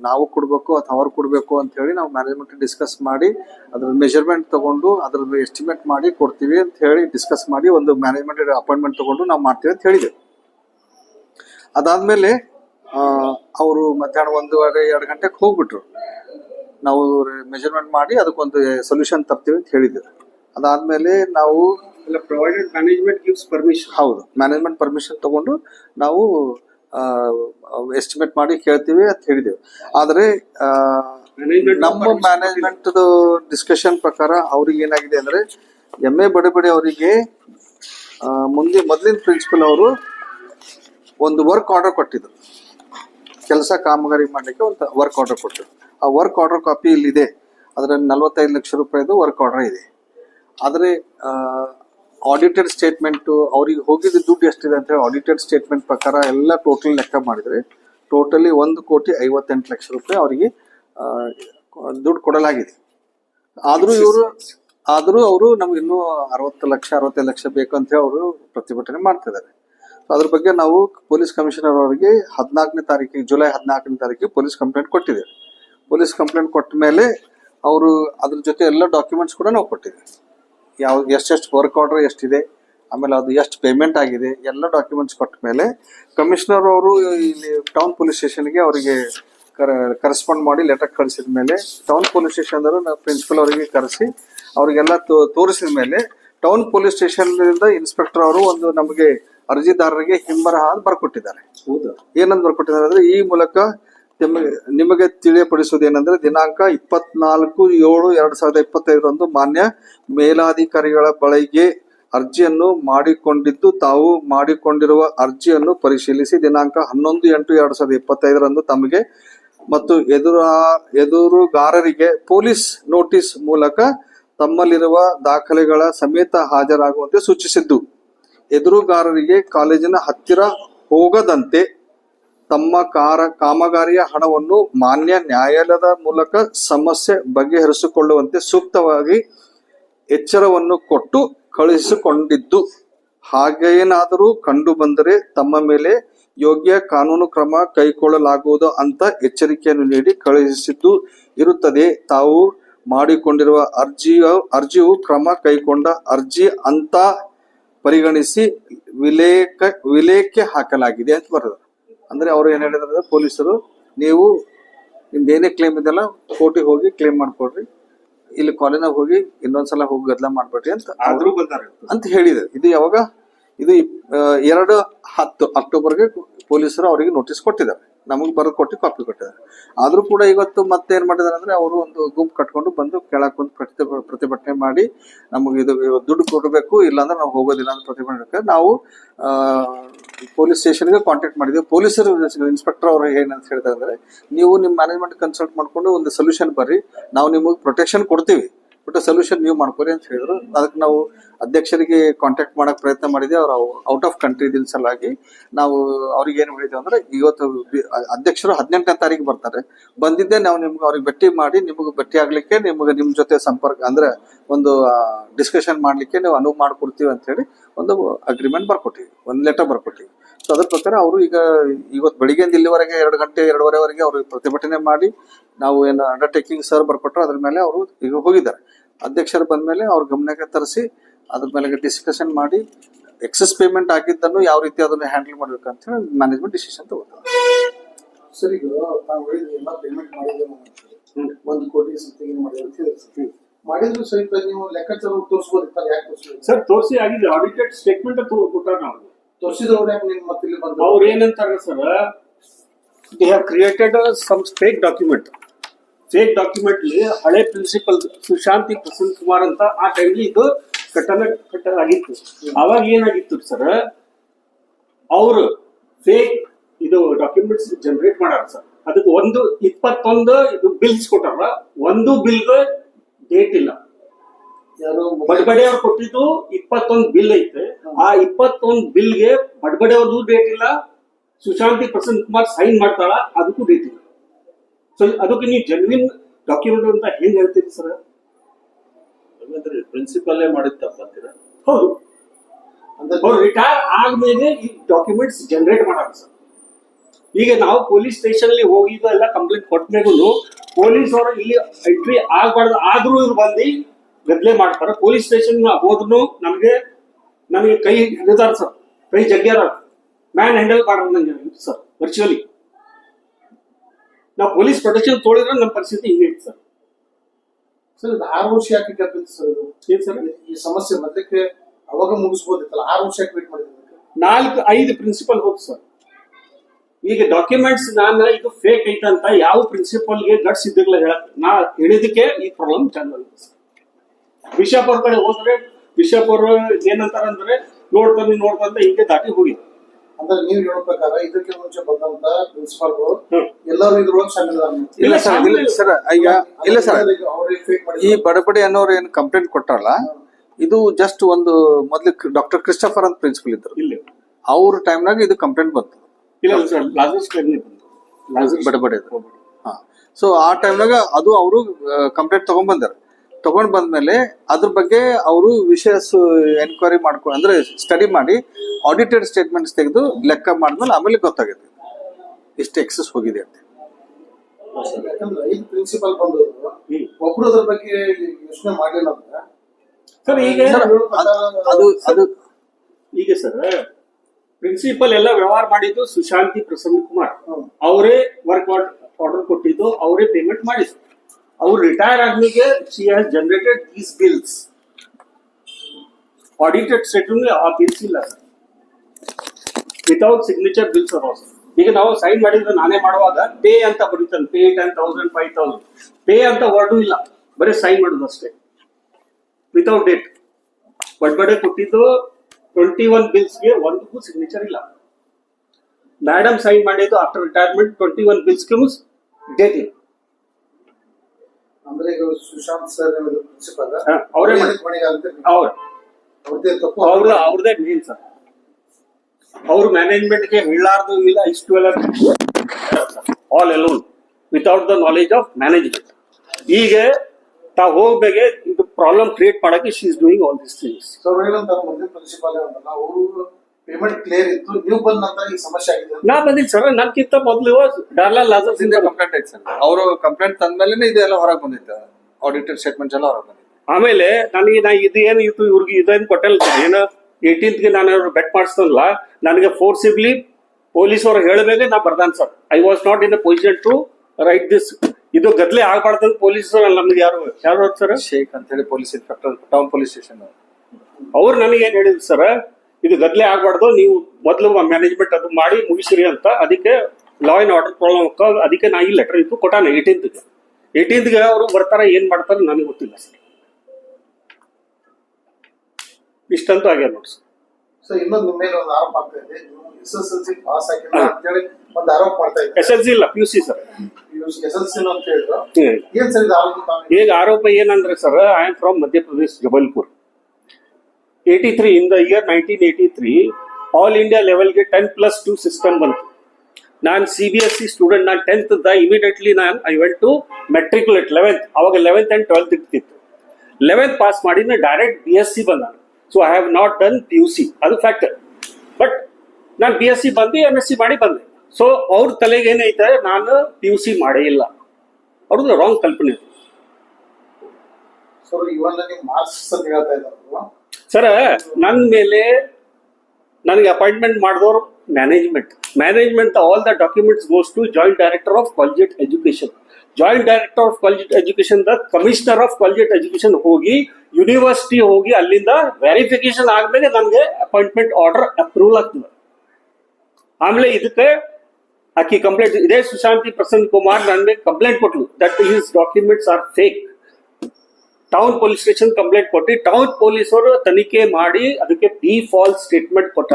ನಾವು ಕೊಡಬೇಕು ಅಥವಾ ಅವ್ರು ಕೊಡಬೇಕು ಅಂತ ಹೇಳಿ ನಾವು ಮ್ಯಾನೇಜ್ಮೆಂಟ್ ಡಿಸ್ಕಸ್ ಮಾಡಿ ಅದ್ರ ಮೆಜರ್ಮೆಂಟ್ ತಗೊಂಡು ಅದ್ರದ್ದು ಎಸ್ಟಿಮೇಟ್ ಮಾಡಿ ಕೊಡ್ತೀವಿ ಅಂತ ಹೇಳಿ ಡಿಸ್ಕಸ್ ಮಾಡಿ ಒಂದು ಮ್ಯಾನೇಜ್ಮೆಂಟ್ ಅಪಾಯಿಂಟ್ಮೆಂಟ್ ತಗೊಂಡು ನಾವು ಮಾಡ್ತೀವಿ ಅಂತ ಹೇಳಿದೆ ಅದಾದ್ಮೇಲೆ ಅವರು ಮಧ್ಯಾಹ್ನ ಒಂದೂವರೆ, ಎರಡು ಗಂಟೆಗೆ ಹೋಗ್ಬಿಟ್ರು. ನಾವು ಮೆಜರ್ಮೆಂಟ್ ಮಾಡಿ ಅದಕ್ಕೊಂದು ಸೊಲ್ಯೂಷನ್ ತರ್ತೀವಿ ಅಂತ ಹೇಳಿದ್ರು ಅದಾದ್ಮೇಲೆ ನಾವು ಪ್ರೊವೈಡೆಡ್ ಮ್ಯಾನೇಜ್ಮೆಂಟ್ ಗಿವ್ಸ್ ಪರ್ಮಿಷನ್ ಹೌದು ಮ್ಯಾನೇಜ್ಮೆಂಟ್ ಪರ್ಮಿಷನ್ ತಗೊಂಡು ನಾವು ಎಸ್ಟಿಮೇಟ್ ಮಾಡಿ ಕೇಳ್ತೀವಿ ಅಂತ ಹೇಳಿದ್ದೇವೆ ಆದರೆ ನಮ್ಮ ಮ್ಯಾನೇಜ್ಮೆಂಟ್ ಡಿಸ್ಕಷನ್ ಪ್ರಕಾರ ಅವ್ರಿಗೆ ಏನಾಗಿದೆ ಅಂದ್ರೆ ಎಂ ಎ ಬಡಬಡಿ ಅವರಿಗೆ ಮುಂದೆ ಮೊದಲಿನ ಪ್ರಿನ್ಸಿಪಲ್ ಅವರು ಒಂದು ವರ್ಕ್ ಆರ್ಡರ್ ಕೊಟ್ಟಿದ್ರು. ಕೆಲಸ ಕಾಮಗಾರಿ ಮಾಡಲಿಕ್ಕೆ ಒಂದು ವರ್ಕ್ ಆರ್ಡರ್ ಕೊಟ್ಟರು ಆ ವರ್ಕ್ ಆರ್ಡರ್ ಕಾಪಿ ಇಲ್ಲಿದೆ ಅದರಲ್ಲಿ ನಲವತ್ತೈದು ಲಕ್ಷ ರೂಪಾಯಿದು ವರ್ಕ್ ಆರ್ಡರ್ ಇದೆ. ಆದರೆ ಆಡಿಟೆಡ್ ಸ್ಟೇಟ್ಮೆಂಟು ಅವ್ರಿಗೆ ಹೋಗಿದ್ದ ದುಡ್ಡು ಎಷ್ಟಿದೆ ಅಂತ ಆಡಿಟೆಡ್ ಸ್ಟೇಟ್ಮೆಂಟ್ ಪ್ರಕಾರ ಎಲ್ಲ ಟೋಟಲ್ ಲೆಕ್ಕ ಮಾಡಿದರೆ ಟೋಟಲಿ ಒಂದು ಕೋಟಿ ಐವತ್ತೆಂಟು ಲಕ್ಷ ರೂಪಾಯಿ ಅವರಿಗೆ ದುಡ್ಡು ಕೊಡಲಾಗಿದೆ. ಆದರೂ ಇವರು, ಆದರೂ ಅವರು ನಮ್ಗೆ ಇನ್ನೂ ಅರವತ್ತು ಲಕ್ಷ, ಅರವತ್ತೈದು ಲಕ್ಷ ಬೇಕು ಅಂತ ಅವರು ಪ್ರತಿಭಟನೆ ಮಾಡ್ತಿದ್ದಾರೆ. ಅದ್ರ ಬಗ್ಗೆ ನಾವು ಪೊಲೀಸ್ ಕಮಿಷನರ್ ಅವರಿಗೆ ಹದಿನಾಲ್ಕನೇ ತಾರೀಕಿಗೆ, ಜುಲೈ ಹದಿನಾಲ್ಕನೇ ತಾರೀಕಿಗೆ ಪೊಲೀಸ್ ಕಂಪ್ಲೇಂಟ್ ಕೊಟ್ಟಿದ್ದೇವೆ. ಪೊಲೀಸ್ ಕಂಪ್ಲೇಂಟ್ ಕೊಟ್ಟ ಮೇಲೆ ಅವರು ಅದ್ರ ಜೊತೆ ಎಲ್ಲ ಡಾಕ್ಯುಮೆಂಟ್ಸ್ ಕೂಡ ನಾವು ಕೊಟ್ಟಿದ್ದೀವಿ ಯಾವ ಎಷ್ಟೆಷ್ಟು ವರ್ಕ್ ಆರ್ಡರ್ ಎಷ್ಟಿದೆ ಆಮೇಲೆ ಅದು ಎಷ್ಟು ಪೇಮೆಂಟ್ ಆಗಿದೆ ಎಲ್ಲ ಡಾಕ್ಯುಮೆಂಟ್ಸ್ ಕೊಟ್ಟ ಮೇಲೆ ಕಮಿಷನರ್ ಅವರು ಇಲ್ಲಿ ಟೌನ್ ಪೊಲೀಸ್ ಸ್ಟೇಷನ್ಗೆ ಅವರಿಗೆ ಕರೆಸ್ಪಾಂಡ್ ಮಾಡಿ ಲೆಟರ್ ಕಳಿಸಿದ ಮೇಲೆ ಟೌನ್ ಪೊಲೀಸ್ ಸ್ಟೇಷನ್ ನಾವು ಪ್ರಿನ್ಸಿಪಲ್ ಅವರಿಗೆ ಕರೆಸಿ ಅವರಿಗೆಲ್ಲ ತೋರಿಸಿದ ಮೇಲೆ ಟೌನ್ ಪೊಲೀಸ್ ಸ್ಟೇಷನ್ ಇನ್ಸ್ಪೆಕ್ಟರ್ ಅವರು ಒಂದು ನಮಗೆ ಅರ್ಜಿದಾರರಿಗೆ ಹಿಂಬರಹ ಅಂತ ಬರ್ಕೊಟ್ಟಿದ್ದಾರೆ. ಏನಂತ ಬರ್ಕೊಟ್ಟಿದ್ದಾರೆ ಅಂದ್ರೆ ಈ ಮೂಲಕ ನಿಮಗೆ ನಿಮಗೆ ತಿಳಿಯಪಡಿಸುವುದೇನೆಂದರೆ ದಿನಾಂಕ ಇಪ್ಪತ್ನಾಲ್ಕು ಏಳು ಎರಡ್ ಸಾವಿರದ ಇಪ್ಪತ್ತೈದರಂದು ಮಾನ್ಯ ಮೇಲಾಧಿಕಾರಿಗಳ ಬಳಿಗೆ ಅರ್ಜಿಯನ್ನು ಮಾಡಿಕೊಂಡಿದ್ದು, ತಾವು ಮಾಡಿಕೊಂಡಿರುವ ಅರ್ಜಿಯನ್ನು ಪರಿಶೀಲಿಸಿ ದಿನಾಂಕ ಹನ್ನೊಂದು ಎಂಟು ಎರಡ್ ಸಾವಿರದ ಇಪ್ಪತ್ತೈದರಂದು ತಮಗೆ ಮತ್ತು ಎದುರ, ಎದುರುಗಾರರಿಗೆ ಪೊಲೀಸ್ ನೋಟಿಸ್ ಮೂಲಕ ತಮ್ಮಲ್ಲಿರುವ ದಾಖಲೆಗಳ ಸಮೇತ ಹಾಜರಾಗುವಂತೆ ಸೂಚಿಸಿದ್ದು. ಎದುರುಗಾರರಿಗೆ ಕಾಲೇಜಿನ ಹತ್ತಿರ ಹೋಗದಂತೆ ತಮ್ಮ ಕಾರ ಕಾಮಗಾರಿಯ ಹಣವನ್ನು ಮಾನ್ಯ ನ್ಯಾಯಾಲಯದ ಮೂಲಕ ಸಮಸ್ಯೆ ಬಗೆಹರಿಸಿಕೊಳ್ಳುವಂತೆ ಸೂಕ್ತವಾಗಿ ಎಚ್ಚರವನ್ನು ಕೊಟ್ಟು ಕಳುಹಿಸಿಕೊಂಡಿದ್ದು. ಹಾಗೇನಾದರೂ ಕಂಡು ಬಂದರೆ ತಮ್ಮ ಮೇಲೆ ಯೋಗ್ಯ ಕಾನೂನು ಕ್ರಮ ಕೈಗೊಳ್ಳಲಾಗುವುದು ಅಂತ ಎಚ್ಚರಿಕೆಯನ್ನು ನೀಡಿ ಕಳುಹಿಸಿದ್ದು ಇರುತ್ತದೆ. ತಾವು ಮಾಡಿಕೊಂಡಿರುವ ಅರ್ಜಿಯ ಅರ್ಜಿಯು ಕ್ರಮ ಕೈಗೊಂಡ ಅರ್ಜಿ ಅಂತ ಪರಿಗಣಿಸಿ ವಿಲೇಕ ವಿಲೇಖೆ ಹಾಕಲಾಗಿದೆ ಅಂತ ಬರೋದು ಅಂದ್ರೆ ಅವ್ರು ಏನ್ ಹೇಳಿದ್ರೆ ಪೊಲೀಸರು ನೀವು ನಿಮ್ದು ಏನೇ ಕ್ಲೇಮ್ ಇದೆಲ್ಲ ಕೋರ್ಟಿಗೆ ಹೋಗಿ ಕ್ಲೇಮ್ ಮಾಡ್ಕೊಡ್ರಿ. ಇಲ್ಲಿ ಕಾಲೇಜಾಗ ಹೋಗಿ ಇನ್ನೊಂದ್ಸಲ ಹೋಗಿ ಗದ್ದಲ ಮಾಡ್ಬೇಡ್ರಿ ಅಂತ ಆದ್ರೂ ಬಂದಾರೆ ಅಂತ. ಹೇಳಿದೆ. ಇದು ಯಾವಾಗ? ಇದು ಎರಡು ಹತ್ತು ಅಕ್ಟೋಬರ್ಗೆ ಪೊಲೀಸರು ಅವರಿಗೆ ನೋಟಿಸ್ ಕೊಟ್ಟಿದ್ದಾರೆ. ನಮಗೆ ಬರೆದು ಕೊಟ್ಟು ಕಾಪಿ ಕೊಟ್ಟಿದ್ದಾರೆ. ಆದ್ರೂ ಕೂಡ ಇವತ್ತು ಮತ್ತೆ ಏನ್ ಮಾಡಿದಾರೆ ಅಂದ್ರೆ ಅವರು ಒಂದು ಗುಂಪು ಕಟ್ಕೊಂಡು ಬಂದು ಕೆಳಕ್ ಒಂದು ಪ್ರತಿ ಪ್ರತಿಭಟನೆ ಮಾಡಿ ನಮಗೆ ಇದು ದುಡ್ಡು ಕೊಡಬೇಕು, ಇಲ್ಲಾಂದ್ರೆ ನಾವು ಹೋಗೋದಿಲ್ಲ ಅಂತ ಪ್ರತಿಭಟನೆ. ನಾವು ಪೊಲೀಸ್ ಸ್ಟೇಷನ್ಗೆ ಕಾಂಟ್ಯಾಕ್ಟ್ ಮಾಡಿದ್ವಿ ಪೊಲೀಸರು ಇನ್ಸ್ಪೆಕ್ಟರ್ ಅವರು ಏನಂತ ಹೇಳ್ತಾರೆ ಅಂದ್ರೆ, ನೀವು ನಿಮ್ಮ ಮ್ಯಾನೇಜ್ಮೆಂಟ್ ಕನ್ಸಲ್ಟ್ ಮಾಡ್ಕೊಂಡು ಒಂದು ಸೊಲ್ಯೂಷನ್ ಬರ್ರಿ. ನಾವು ನಿಮಗೆ ಪ್ರೊಟೆಕ್ಷನ್ ಕೊಡ್ತೀವಿ. ಬಟ್ ಸೊಲ್ಯೂಷನ್ ನೀವು ಮಾಡ್ಕೊರಿ ಅಂತ ಹೇಳಿದ್ರು. ಅದಕ್ಕೆ ನಾವು ಅಧ್ಯಕ್ಷರಿಗೆ ಕಾಂಟ್ಯಾಕ್ಟ್ ಮಾಡಕ್ ಪ್ರಯತ್ನ ಮಾಡಿದ್ವಿ. ಅವ್ರು ಔಟ್ ಆಫ್ ಕಂಟ್ರಿ ದಿನ ಸಲಾಗಿ ನಾವು ಅವ್ರಿಗೆ ಏನ್ ಹೇಳಿದ್ವಿ ಅಂದ್ರೆ, ಇವತ್ತು ಅಧ್ಯಕ್ಷರು ಹದಿನೆಂಟನೇ ತಾರೀಕು ಬರ್ತಾರೆ. ಬಂದಿದ್ದೆ ನಾವು ನಿಮ್ಗೆ ಅವ್ರಿಗೆ ಭೇಟಿ ಮಾಡಿ, ನಿಮಗೆ ಭೇಟಿ ಆಗ್ಲಿಕ್ಕೆ ನಿಮ್ಗೆ ನಿಮ್ ಜೊತೆ ಸಂಪರ್ಕ ಅಂದ್ರೆ ಒಂದು ಡಿಸ್ಕಷನ್ ಮಾಡ್ಲಿಕ್ಕೆ ನೀವು ಅನುವು ಮಾಡ್ಕೊಡ್ತೀವಿ ಅಂತ ಹೇಳಿ ಒಂದು ಅಗ್ರಿಮೆಂಟ್ ಬರ್ಕೊಟ್ಟಿವಿ. ಒಂದು ಲೆಟರ್ ಬರ್ಕೊಟ್ಟಿವಿ. ಸೊ ಅದ್ರ ಪ್ರಕಾರ ಅವರು ಈಗ ಇವತ್ತು ಬೆಳಿಗ್ಗೆಯಿಂದ ಇಲ್ಲಿವರೆಗೆ ಎರಡು ಗಂಟೆ ಎರಡೂವರೆವರೆಗೆ ಅವರು ಪ್ರತಿಭಟನೆ ಮಾಡಿ ನಾವು ಏನು ಅಂಡರ್ಟೇಕಿಂಗ್ ಸರ್ ಬರ್ಕೊಟ್ರು ಅದ್ರ ಮೇಲೆ ಅವರು ಈಗ ಹೋಗಿದ್ದಾರೆ. ಅಧ್ಯಕ್ಷರು ಬಂದ್ಮೇಲೆ ಅವ್ರ ಗಮನಕ್ಕೆ ತರಿಸಿ ಅದ್ರ ಮೇಲೆ ಡಿಸ್ಕಷನ್ ಮಾಡಿ ಎಕ್ಸಸ್ ಪೇಮೆಂಟ್ ಆಗಿದ್ದನ್ನು ಯಾವ ರೀತಿ ಅದನ್ನು ಹ್ಯಾಂಡಲ್ ಮಾಡ್ಬೇಕು ಅಂತ ಹೇಳಿ ಮ್ಯಾನೇಜ್ಮೆಂಟ್ ಡಿಸಿಷನ್ ತಗೋತಾರೆ ಸರ್ ಈಗ ತಾವು ಹೇಳಿದ್ರಿ ಎಲ್ಲ ಪೇಮೆಂಟ್ ಮಾಡಿದ್ದೇವೆ ನಾವು. ಒಂದು ಕೋಟಿ ಸತ್ತಿಗೆ ಅಂತ ಮಾಡಿದ್ರು ಸಹಿತ ನೀವು ಲೆಕ್ಕಾಚಾರ ತೋರಿಸ್ಬೋದಿತ್ತಲ್ಲ ಯಾಕೆ ತೋರಿಸ್ಬೋದು ಸರ್ ತೋರಿಸಿ ಆಗಿದೆ ಆಡಿಟೆಡ್ ಸ್ಟೇಟ್ಮೆಂಟ್ ಕೊಟ್ಟಾರ ನಾವು ತೋರಿಸಿದವ್ರು ಯಾಕೆ ನೀವು ಮತ್ತೆ ಇಲ್ಲಿ ಬಂದ್ರು? ಅವ್ರು ಏನಂತಾರೆ sir they have created some fake document fake document ಹಳೆ ಪ್ರಿನ್ಸಿಪಲ್ ಸುಶಾಂತಿ ಪ್ರಸನ್ನ ಕುಮಾರ್ ಅಂತ ಆ ಟೈಮ್ಲಿ ಇದು ಕಟ್ಟಡ ಕಟ್ಟಲಾಗಿತ್ತು. ಅವಾಗ ಏನಾಗಿತ್ತು ಸರ್, ಅವರು ಫೇಕ್ ಇದು ಡಾಕ್ಯುಮೆಂಟ್ಸ್ ಜನರೇಟ್ ಮಾಡಾರ ಸರ್. ಅದಕ್ಕೆ ಒಂದು ಇಪ್ಪತ್ತೊಂದು ಇದು ಬಿಲ್ಸ್ ಕೊಟ್ಟಾರ. ಒಂದು ಬಿಲ್ಗೆ ಡೇಟ್ ಇಲ್ಲ. ಬಡಬಡೆ ಅವ್ರು ಕೊಟ್ಟಿದ್ದು ಇಪ್ಪತ್ತೊಂದು ಬಿಲ್ ಐತೆ. ಆ ಇಪ್ಪತ್ತೊಂದು ಬಿಲ್ಗೆ ಬಡ್ಬಡೆ ಅವ್ರದ್ದು ಡೇಟ್ ಇಲ್ಲ. ಸುಶಾಂತಿ ಪ್ರಸನ್ನ ಕುಮಾರ್ ಸೈನ್ ಮಾಡ್ತಾಳ ಅದಕ್ಕೂ ಡೇಟ್ ಇಲ್ಲ. ಸೊ ಅದಕ್ಕೆ ನೀವು ಜನ್ವಿನ್ ಡಾಕ್ಯುಮೆಂಟ್ ಅಂತ ಹೆಂಗ್ ಹೇಳ್ತೀರಿ ಸರ್? ಪ್ರಿನ್ಸಿಪಲ್ಲೇ ಮಾಡಿದ ತಪ್ಪಂತೀರ ಹೌದು. ಅವ್ರು ರಿಟೈರ್ ಆದ್ಮೇಲೆ ಈ ಡಾಕ್ಯುಮೆಂಟ್ಸ್ ಜನರೇಟ್ ಮಾಡಾರ ಸರ್. ಈಗ ನಾವು ಪೊಲೀಸ್ ಸ್ಟೇಷನ್ ಅಲ್ಲಿ ಹೋಗಿದ್ದು ಎಲ್ಲ ಕಂಪ್ಲೇಂಟ್ ಕೊಟ್ಮೇಗೂ ಪೊಲೀಸ್ ಅವರು ಇಲ್ಲಿ ಎಂಟ್ರಿ ಆಗ್ಬಾರ್ದು ಆದ್ರೂ ಇವ್ರು ಬಂದು ಗದ್ಲೆ ಮಾಡ್ತಾರ. ಪೊಲೀಸ್ ಸ್ಟೇಷನ್ ಹೋದ್ರು ನಮಗೆ ನಮಗೆ ಕೈ ಹಿಡಿದಾರ ಸರ್. ಕೈ ಜಗ್ಗ್ಯಾರ. ಮ್ಯಾನ್ ಹ್ಯಾಂಡಲ್ ಮಾಡೋದಂಗೆ ಸರ್ ವರ್ಚುವಲಿ ನಾವು ಪೊಲೀಸ್ ಪ್ರೊಟೆಕ್ಷನ್ ತೋಳಿದ್ರೆ ನಮ್ಮ ಪರಿಸ್ಥಿತಿ ಹಿಂಗೆ ಇತ್ತು ಸರ್. ಸರ್ ಇದು ಆರು ವರ್ಷ ಯಾಕೆ ಕೆಟ್ಟಿತ್ತು ಸರ್ ಇದು? ಏನ್ ಸರ್? ಈ ಸಮಸ್ಯೆ ಮಧ್ಯಕ್ಕೆ ಅವಾಗ ಮುಗಿಸ್ಬೋದಿತ್ತಲ್ಲ ಆರು ವರ್ಷ ಯಾಕೆ ವೇಟ್ ಮಾಡಿದ್ರು ನಾಲ್ಕು ಐದು ಪ್ರಿನ್ಸಿಪಲ್ ಹೋದ್ ಸರ್. ಈಗ ಡಾಕ್ಯುಮೆಂಟ್ಸ್ ನಾನು ಇದು ಫೇಕ್ ಐತಂತ ಯಾವ ಪ್ರಿನ್ಸಿಪಲ್ಗೆ ಗಟ್ಸ್ ಇದ್ದಿರಲ್ಲ ಹೇಳಕ್. ನಾ ಹೇಳಿದಕ್ಕೆ ಈ ಪ್ರಾಬ್ಲಮ್ ಚಂದ ಆಗಿದೆ ಸರ್. ಬಿಷಪ್ ಅವ್ರ ಕಡೆ ಹೋದ್ರೆ ಬಿಷಪ್ ಅವರು ಏನಂತಾರ ಅಂದ್ರೆ ನೋಡ್ತಾನೆ ನೋಡ್ತಾನೆ ಹಿಂಗೆ ದಾಟಿ ಹೋಗಿ ಅಂದ್ರೆ ನೀವು ಹೇಳೋ ಪ್ರಕಾರ ಇದಕ್ಕೆ ಮುಂಚೆ ಬಂದಂತ ಪ್ರಿನ್ಸಿಪಾಲ್ಗಳು. ಎಲ್ಲರೂ ಇದ್ರೊಳಗೆ ಇಲ್ಲ ಸರ್ ಇಲ್ಲ ಸರ್ ಈಗ ಇಲ್ಲ ಸರ್. ಈ ಬಡಪಡಿ ಬಡಬಡಿ ಅನ್ನೋರು ಏನು ಕಂಪ್ಲೇಂಟ್ ಕೊಟ್ಟಾರಲ್ಲ ಇದು ಜಸ್ಟ್ ಒಂದು ಮೊದ್ಲು ಡಾಕ್ಟರ್ ಕ್ರಿಸ್ಟಫರ್ ಅಂತ ಪ್ರಿನ್ಸಿಪಲ್ ಇದ್ರು. ಇಲ್ಲಿ. ಅವ್ರ ಟೈಮ್ನಾಗ ಇದು ಕಂಪ್ಲೇಂಟ್ ಬಂತು. ಇಲ್ಲ ಸರ್ ಲಾಜರ್ಸ್ ಬಂತು. ಹಾ. ಸೊ ಆ ಟೈಮ್ನಾಗ ಅದು ಅವರು ಕಂಪ್ಲೇಂಟ್ ತಗೊಂಡ್ ಬಂದಾರ. ತಗೊಂಡ್ ಬಂದ್ಮೇಲೆ ಅದ್ರ ಬಗ್ಗೆ ಅವರು ವಿಷಯ ಎನ್ಕ್ವೈರಿ ಮಾಡ್ಕೊ ಅಂದ್ರೆ ಸ್ಟಡಿ ಮಾಡಿ ಆಡಿಟೆಡ್ ಸ್ಟೇಟ್ಮೆಂಟ್ಸ್ ತೆಗೆದು ಲೆಕ್ಕ ಮಾಡಿದ್ಮೇಲೆ ಆಮೇಲೆ ಗೊತ್ತಾಗುತ್ತೆ. ಇಷ್ಟು ಎಕ್ಸಸ್ ಹೋಗಿದೆ ಅಂತ. ಪ್ರಿನ್ಸಿಪಲ್ ಬಂದವರು ಒಬ್ರು ಅದ್ರ ಬಗ್ಗೆ ಯೋಚನೆ ಮಾಡಿಲ್ಲ ಅಂದ್ರೆ ಸರ್ ಈಗ ಅದು ಅದು ಈಗ ಸರ್ ಪ್ರಿನ್ಸಿಪಲ್ ಎಲ್ಲ ವ್ಯವಹಾರ ಮಾಡಿದ್ದು ಸುಶಾಂತಿ ಪ್ರಸನ್ನ ಕುಮಾರ್. ಅವರೇ ವರ್ಕ್ ಆರ್ಡರ್ ಕೊಟ್ಟಿದ್ದು ಅವರೇ ಪೇಮೆಂಟ್ ಮಾಡಿದ್ರು ಅವ್ರು ರಿಟೈರ್ ಆದ್ಮೇಲೆ she has generated these bills audited statement ಆ ಬಿಲ್ಸ್ ಇಲ್ಲ. ಸರ್ ವಿತೌಟ್ ಸಿಗ್ನೇಚರ್ ಬಿಲ್ಸ್ ಅದಾವ ಈಗ ನಾವು ಸೈನ್ ಮಾಡಿದ್ರೆ ನಾನೇ ಮಾಡುವಾಗ ಪೇ ಅಂತ ಬರೀತಾನೆ pay ten thousand five thousand pay ಅಂತ ವರ್ಡು ಇಲ್ಲ. ಬರೀ ಸೈನ್ ಮಾಡೋದು ಅಷ್ಟೇ. ವಿತೌಟ್ ಡೇಟ್ ಬಡ್ಬಡೆ ಕೊಟ್ಟಿದ್ದು ಟ್ವೆಂಟಿ ಒನ್ ಬಿಲ್ಸ್ಗೆ ಒಂದಕ್ಕೂ ಸಿಗ್ನೇಚರ್ ಇಲ್ಲ. ಮೇಡಮ್ ಸೈನ್ ಮಾಡಿದ್ದು ಆಫ್ಟರ್ ರಿಟೈರ್ಮೆಂಟ್ ಟ್ವೆಂಟಿ ಒನ್ ಬಿಲ್ಸ್ಗೂ ಡೇಟ್ ಇಲ್ಲ. ಅಂದ್ರೆ ಈಗ ಸುಶಾಂತ್ ಸರ್ ಪ್ರಿನ್ಸಿಪಲ್ ಅವರೇ ಅವ್ರೇ ಮಾಡಿ- ಅವ್ರ. ಮ್ಯಾನೇಜ್ಮೆಂಟ್ ತಪ್ಪು? ಅವ್ರ ಅವ್ರದೇ ಮೇನ್ ಸರ್ ಅವ್ರ ಮ್ಯಾನೇಜ್ಮೆಂಟ್ಗೆ ಹೇಳಾರ್ದು ಇಲ್ಲ ಇಷ್ಟು ಎಲ್ಲ all alone without the knowledge of management ಈಗ ತಾವು ಹೋಗ್ಬೇಕೆ ಇದು ಪ್ರಾಬ್ಲಮ್ ಕ್ರಿಯೇಟ್ ಮಾಡಕ್ಕೆ she is doing all this things sir ಏನಂತಾರೆ ಮುಂದಿನ ಪ್ರಿನ್ಸಿಪಾಲ್ ಅವರು ಪೇಮೆಂಟ್ ಕ್ಲಿಯರ್ ಇತ್ತು. ನೀವು ಬಂದ ನಂತರ ಈ ಸಮಸ್ಯೆ ಆಗಿದೆ. ನಾ ಬಂದಿಲ್ಲ ಸರ್ ನನ್ಕಿಂತ ಮೊದಲು ಡಾರ್ಲಾ ಲಾಜರ್ಸ್ ಇಂದ ಕಂಪ್ಲೇಂಟ್ ಆಯ್ತು ಸರ್ ಅವರು ಕಂಪ್ಲೇಂಟ್ ತಂದ್ಮೇಲೆ ಇದೆಲ್ಲ ಹೊರಗೆ ಬಂದಿತ್ತು. ಆಡಿಟರ್ ಸ್ಟೇಟ್ಮೆಂಟ್ ಎಲ್ಲ ಹೊರಗೆ ಬಂದಿತ್ತು. ಆಮೇಲೆ ನನಗೆ ನಾ ಇದು ಏನು ಇತ್ತು ಇವ್ರಿಗೆ ಇದೇನು ಕೊಟ್ಟಲ್ಲ ಏನು ಏಯ್ಟೀನ್ತ್ಗೆ ನಾನು ಬೆಟ್ ಮಾಡಿಸ್ತಲ್ಲ ನನಗೆ ಫೋರ್ಸಿಬ್ಲಿ ಪೊಲೀಸ್ ಅವ್ರು ಹೇಳಬೇಕೆ ನಾ ಬರ್ದಾನ್ sir I was not in a position to write this ಇದು ಗದ್ಲೆ ಆಗ್ಬಾರ್ದು ಪೊಲೀಸ್ ನಮ್ಗೆ ಯಾರು ಯಾರು ಸರ್ ಶೇಖ್ ಅಂತ ಹೇಳಿ police inspector town police station ಅವ್ರು. ನನಗೆ ಏನ್ ಹೇಳಿದ್ರು ಸರ್ ಇದು ಗದ್ಲೆ ಆಗ್ಬಾರ್ದು. ನೀವು ಮೊದಲು ಮ್ಯಾನೇಜ್ಮೆಂಟ್ ಅದು ಮಾಡಿ ಮುಗಿಸಿರಿ ಅಂತ ಅದಕ್ಕೆ ಲಾ ಅಂಡ್ ಆರ್ಡರ್ ಪ್ರಾಬ್ಲಮ್ ಅದಕ್ಕೆ ನಾ ಈ ಲೆಟರ್ ಇತ್ತು ಕೊಟ್ಟಾನ ಏಯ್ಟೀನ್ತ್ಗೆ ಏಯ್ಟೀನ್ತ್ಗೆ ಅವರು ಬರ್ತಾರೆ ಏನ್ ಮಾಡ್ತಾರೆ ನನಗೆ ಗೊತ್ತಿಲ್ಲ ಸರ್. ಇಷ್ಟಂತೂ ಆಗ್ಯಾರ ನೋಡಿ ಸರ್. ಸೊ ಇನ್ನೊಂದು ಮೇಲೆ ಒಂದು ಆರೋಪ ಆಗ್ತಾ ಇದೆ. ನೀವು S S L C pass ಆಗಿಲ್ಲ ಅಂತೇಳಿ ಒಂದು ಆರೋಪ ಮಾಡ್ತಾ ಇದ್ದಾರೆ? ಎಸ್ ಎಲ್ ಸಿ ಇಲ್ಲ P U C sir. S L C ಅಂತ ಹೇಳಿದ್ರು. ಏನ್ ಸರ್ ಈಗ ಆರೋಪ ಏನಂದ್ರೆ sir I am from Madhya Pradesh Jabalpur. Eighty in the year nineteen eighty three all India ಲೆವೆಲ್ಗೆ ಟೆನ್ ಪ್ಲಸ್ ಟು ಸಿಸ್ಟಮ್ ಬಂತು. ನಾನು C B S C student ನಾನು ಟೆಂತ್ ಇಮಿಡಿಯೇಟ್ಲಿ ನಾನು I went to matriculate eleventh ಅವಾಗ eleventh and twelfth ಇರ್ತಿತ್ತು. Eleventh pass ಮಾಡಿ direct B S C ಬಂದ. So I have not done P U C ಅದು fact but ನಾನು B S C ಬಂದು M S C ಮಾಡಿ ಬಂದೆ. ಸೊ ಅವ್ರ ತಲೆಗೆ ಏನೈತೆ ನಾನು ಪಿ ಯು ಸಿ ಮಾಡೇ ಇಲ್ಲ. ಅವ್ರದ್ದು ರಾಂಗ್ ಕಲ್ಪನೆ ಅದು. ಸೊ ಇವನ್ನ ನೀವು ಮಾರ್ಕ್ಸ್ ಅಂತ ಹೇಳ್ತಾ ಇದ್ದಾರೆ ಸರ್ ನನ್ನ ಮೇಲೆ ನನಗೆ ಅಪಾಯಿಂಟ್ಮೆಂಟ್ ಮಾಡಿದವರು management management all the documents goes to joint director of college education joint director of college education the commissioner of college education ಹೋಗಿ ಯೂನಿವರ್ಸಿಟಿ ಹೋಗಿ, ಅಲ್ಲಿಂದ ವೆರಿಫಿಕೇಶನ್ ಆದ್ಮೇಲೆ ನಮಗೆ ಅಪಾಯಿಂಟ್ಮೆಂಟ್ ಆರ್ಡರ್ ಅಪ್ರೂವಲ್ ಆಗ್ತದೆ. ಆಮೇಲೆ ಇದಕ್ಕೆ ಆಕಿ ಕಂಪ್ಲೇಂಟ್ ಇದೇ ಸುಶಾಂತಿ ಪ್ರಸನ್ನ ಕುಮಾರ್ ಮೇಲೆ complaint ಕೊಟ್ಲು. That his documents are fake town police station complaint ಕೊಟ್ಟು ಟೌನ್ ಪೊಲೀಸರು ತನಿಖೆ ಮಾಡಿ ಅದಕ್ಕೆ ಬಿ ಫಾಲ್ಸ್ ಸ್ಟೇಟ್ಮೆಂಟ್ ಕೊಟ್ಟ.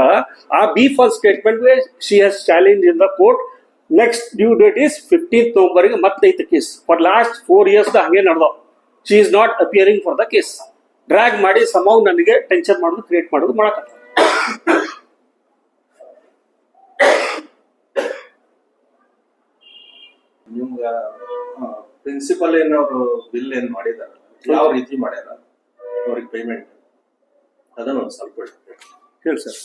ಆ B false statement she has challenge in the court next due date is fifteenth ನವಂಬರ್ಗೆ ಐತೆ case for last four years ಹಂಗೆ ನಡೆದವು. She is not appearing for the case drag ಮಾಡಿ ಸಮೌ ನನಗೆ ಟೆನ್ಷನ್ ಮಾಡೋದು create ಮಾಡೋದು ಮಾಡಕ ನಿಮ್ಗ ಪ್ರಿನ್ಸಿಪಲ್ ಏನವ್ರು ಬಿಲ್ ಏನ್ ಮಾಡಿದಾರ? ಯಾವ ರೀತಿ ಮಾಡ್ಯಾರ? ಅವ್ರಿಗೆ ಪೇಮೆಂಟ್ ಅದನ್ನ ಒಂದ್ ಸ್ವಲ್ಪ ಹೇಳಿ ಸರ್.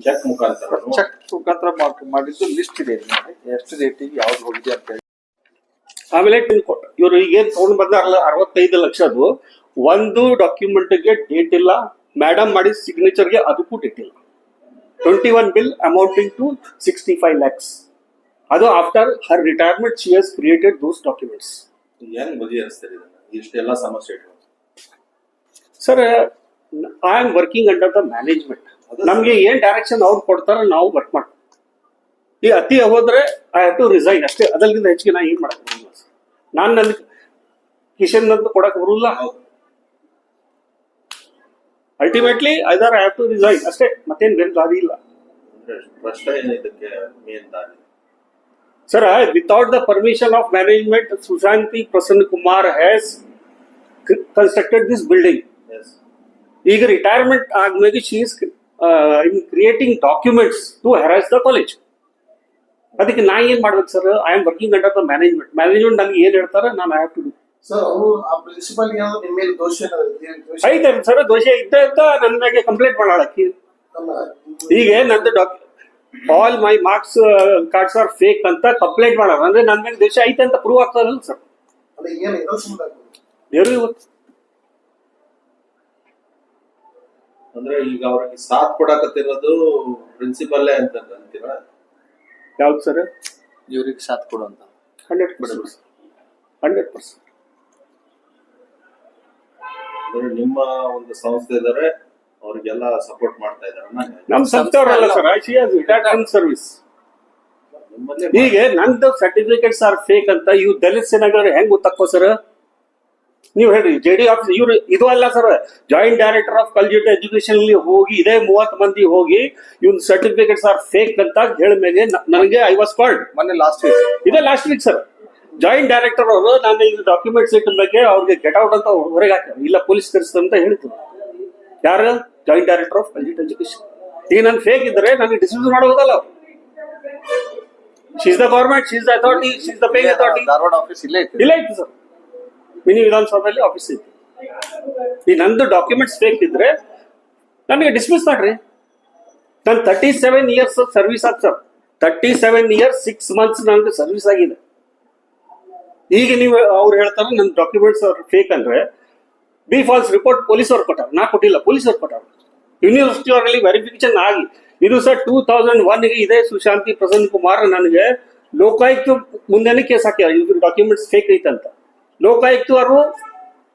ಚೆಕ್ ಮುಖಾಂತರ ಚೆಕ್ ಮುಖಾಂತರ ಮಾಡ್- ಮಾಡಿದ್ದು ಲಿಸ್ಟ್ ಇದೆ. ಎಷ್ಟು ರೇಟಿಗೆ ಯಾವ್ದು ಹೋಗಿದೆ ಅಂತ ಹೇಳಿ. ಆಮೇಲೆ ಇವರು ಈಗ ಏನ್ ತಗೊಂಡ್ ಬಂದಾರಲ್ಲ ಅರವತ್ತೈದು ಲಕ್ಷದು ಒಂದು ಡಾಕ್ಯುಮೆಂಟ್ಗೆ ಡೇಟ್ ಇಲ್ಲ. ಮೇಡಮ್ ಮಾಡಿದ ಸಿಗ್ನೇಚರ್ಗೆ ಅದಕ್ಕೂ ಡೇಟ್ ಇಲ್ಲ. Twenty one bill amounting to sixty five lakhs ಅದು after her retirement she has created those documents ಹೆಂಗ್ ಬಗೆಹರಿಸ್ತಾರೆ ಇಷ್ಟೆಲ್ಲ ಸಮಸ್ಯೆ sir I am working under the management ನಮ್ಗೆ ಏನ್ ಡೈರೆಕ್ಷನ್ ಅವ್ರು ಕೊಡ್ತಾರ ನಾವು ವರ್ಕ್ ಮಾಡ್ತೀವಿ. ಈ ಅತಿ ಹೋದ್ರೆ ಐ ಹ್ಯಾವ್ ಟು ರಿಸೈನ್ ಅಷ್ಟೇ. ಅದರಿಂದ ಹೆಚ್ಚಿಗೆ ನಾ ಏನ್ ಮಾಡಕ್ ಬರಲ್ಲ ಸರ್ ನಾನು ನನ್ನ ಕಿಶನ್ ಅಂತ ಕೊಡಕ್ ಬರಲ್ಲ ultimately either I have to resign ಅಷ್ಟೇ. ಮತ್ತೇನ್ ಬೇರೆ ದಾರಿ ಇಲ್ಲ. ಇದಕ್ಕೆ ಮೇನ್ ದಾರಿ? Sir, I- without the permission of management, Susanti Prasanna Kumar has constructed this building. ಈಗ ರಿಟೈರ್ಮೆಂಟ್ ಆದ್ಮೇಲೆ she is in creating documents to harass the college ಅದಕ್ಕೆ ನಾ ಏನ್ ಮಾಡ್ಬೇಕು sir I am working under the management management ನನಗೆ ಏನ್ ಹೇಳ್ತಾರೆ ನಾನು ಐ ಹ್ಯಾವ್ ಟು ಡೂ ಐತೆ ಸರ್ ದೋಷ ಇದ್ದ ಇದ್ದ ನನ್ನ ಮೇಲೆ ಕಂಪ್ಲೇಂಟ್ ಮಾಡಾಳಕ್ಕೆ. ಈಗ ನಂದು doc all my marks cards are fake ಅಂತ ಕಂಪ್ಲೇಂಟ್ ಮಾಡೋಣ ಅಂದ್ರೆ ನನ್ನ ಮೇಲೆ ದೇಶ ಐತೆ ಅಂತ ಪ್ರೂವ್ ಆಗ್ತದಲ್ಲ ಸರ್ ದೇವ್ರಿಗೆ ಗೊತ್ತು ಅಂದ್ರೆ ಈಗ ಅವ್ರಿಗೆ ಸಾಥ್ ಕೊಡಕತ್ತಿರೋದು ಪ್ರಿನ್ಸಿಪಲ್ಲೇ ಅಂತ ಅಂತೀರಾ? ಯಾವ್ದು ಸರ್ ಇವ್ರಿಗೆ ಸಾಥ್ ಕೊಡುವಂತ ಹಂಡ್ರೆಡ್ ಪರ್ಸೆಂಟ್ ಹಂಡ್ರೆಡ್ ಪರ್ಸೆಂಟ್ ಅಂದ್ರೆ ನಿಮ್ಮ ಒಂದು ಸಂಸ್ಥೆ ಇದಾರೆ ಅವ್ರಿಗೆಲ್ಲ ಸಪೋರ್ಟ್ ಮಾಡ್ತಾ ಇದಾರೆ ನಮ್ ಸಂಸ್ಥೆಯವರಲ್ಲ sir she has retired from service ನಿಮ್ಮಲ್ಲಿ ಈಗ ನಂದು ಸರ್ಟಿಫಿಕೇಟ್ಸ್ ಆರ್ ಫೇಕ್ ಅಂತ ಇವ್ ದಲಿತ ಸೇನಾಗವ್ರು ಹೆಂಗ್ ಗೊತ್ತಾಕೋ ಸರ್ ನೀವು ಹೇಳಿ ಜೆ ಡಿ ಆಫೀಸ್ ಇವ್ರು ಇದು ಅಲ್ಲ sir joint director of college education ಅಲ್ಲಿ ಹೋಗಿ ಇದೇ ಮೂವತ್ ಮಂದಿ ಹೋಗಿ ಇವ್ನ ಸರ್ಟಿಫಿಕೇಟ್ಸ್ ಆರ್ ಫೇಕ್ ಅಂತ ಹೇಳಿದ್ಮೇಲೆ ನನಗೆ ಐ ವಾಸ್ ಕಾಲ್ಡ್ ಮೊನ್ನೆ ಲಾಸ್ಟ್ ವೀಕ್ ಇದೇ last week sir joint director ಅವರು ನಾನು ಇದು ಡಾಕ್ಯುಮೆಂಟ್ಸ್ ಇಟ್ಟ ಬಗ್ಗೆ ಅವ್ರಿಗೆ ಗೆಟ್ ಔಟ್ ಅಂತ ಹೊರಗೆ ಹಾಕ ಇಲ್ಲ ಪೊಲೀಸ್ ಕರೆಸ್ತು ಅಂತ ಹೇಳಿದ್ರು. ಯಾರು? ಜಾಯಿಂಟ್ ಡೈರೆಕ್ಟರ್ ಆಫ್ ಅಲ್ಜಿಟ್ ಎಜುಕೇಶನ್ ಈಗ ನಾನು ಫೇಕ್ ಇದ್ರೆ ನನಗೆ dismiss ಮಾಡಬಹುದಲ್ಲ she's the government she's the authority she's the paying authority Dharwad office ಇಲ್ಲೇ ಇತ್ತು. ಇಲ್ಲ ಇತ್ತು ಸರ್ ಮಿನಿ ವಿಧಾನಸೌಧದಲ್ಲಿ ಆಫೀಸ್ ಇತ್ತು. ಈ ನಂದು ಡಾಕ್ಯುಮೆಂಟ್ಸ್ ಫೇಕ್ ಇದ್ರೆ ನನಗೆ ಡಿಸ್ಮಿಸ್ ಮಾಡ್ರಿ. ನಾನು ತರ್ಟಿ ಸೆವೆನ್ ಇಯರ್ಸ್ ಸರ್ವಿಸ್ ಆಗ್ sir thirty seven years six months ನನಗೆ ಸರ್ವಿಸ್ ಆಗಿದೆ. ಈಗ ನೀವು ಅವ್ರು ಹೇಳ್ತಾರೆ ನನ್ನ ಡಾಕ್ಯುಮೆಂಟ್ಸ್ ಅವ್ರು ಫೇಕ್ ಅಂದ್ರೆ ಬಿ ಫಾಲ್ಸ್ ರಿಪೋರ್ಟ್ ಪೊಲೀಸ್ ಅವ್ರು ಕೊಟ್ಟಾರ. ನಾ ಕೊಟ್ಟಿಲ್ಲ ಪೊಲೀಸ್ ಅವರು ಕೊಟ್ಟಾರ. ಯೂನಿವರ್ಸಿಟಿ ಅವರಲ್ಲಿ ವೆರಿಫಿಕೇಶನ್ ಆಗಿ. ಇದು ಸರ್ ಟೂ ತೌಸಂಡ್ ಒನ್ಗೆ ಇದೇ ಸುಶಾಂತಿ ಪ್ರಸನ್ನ ಕುಮಾರ್ ನನಗೆ ಲೋಕಾಯುಕ್ತ ಮುಂದೆನೆ ಕೇಸ್ ಹಾಕ್ಯಾರ. ಇದು ಡಾಕ್ಯುಮೆಂಟ್ಸ್ ಫೇಕ್ ಐತಂತ ಲೋಕಾಯುಕ್ತ ಅವರು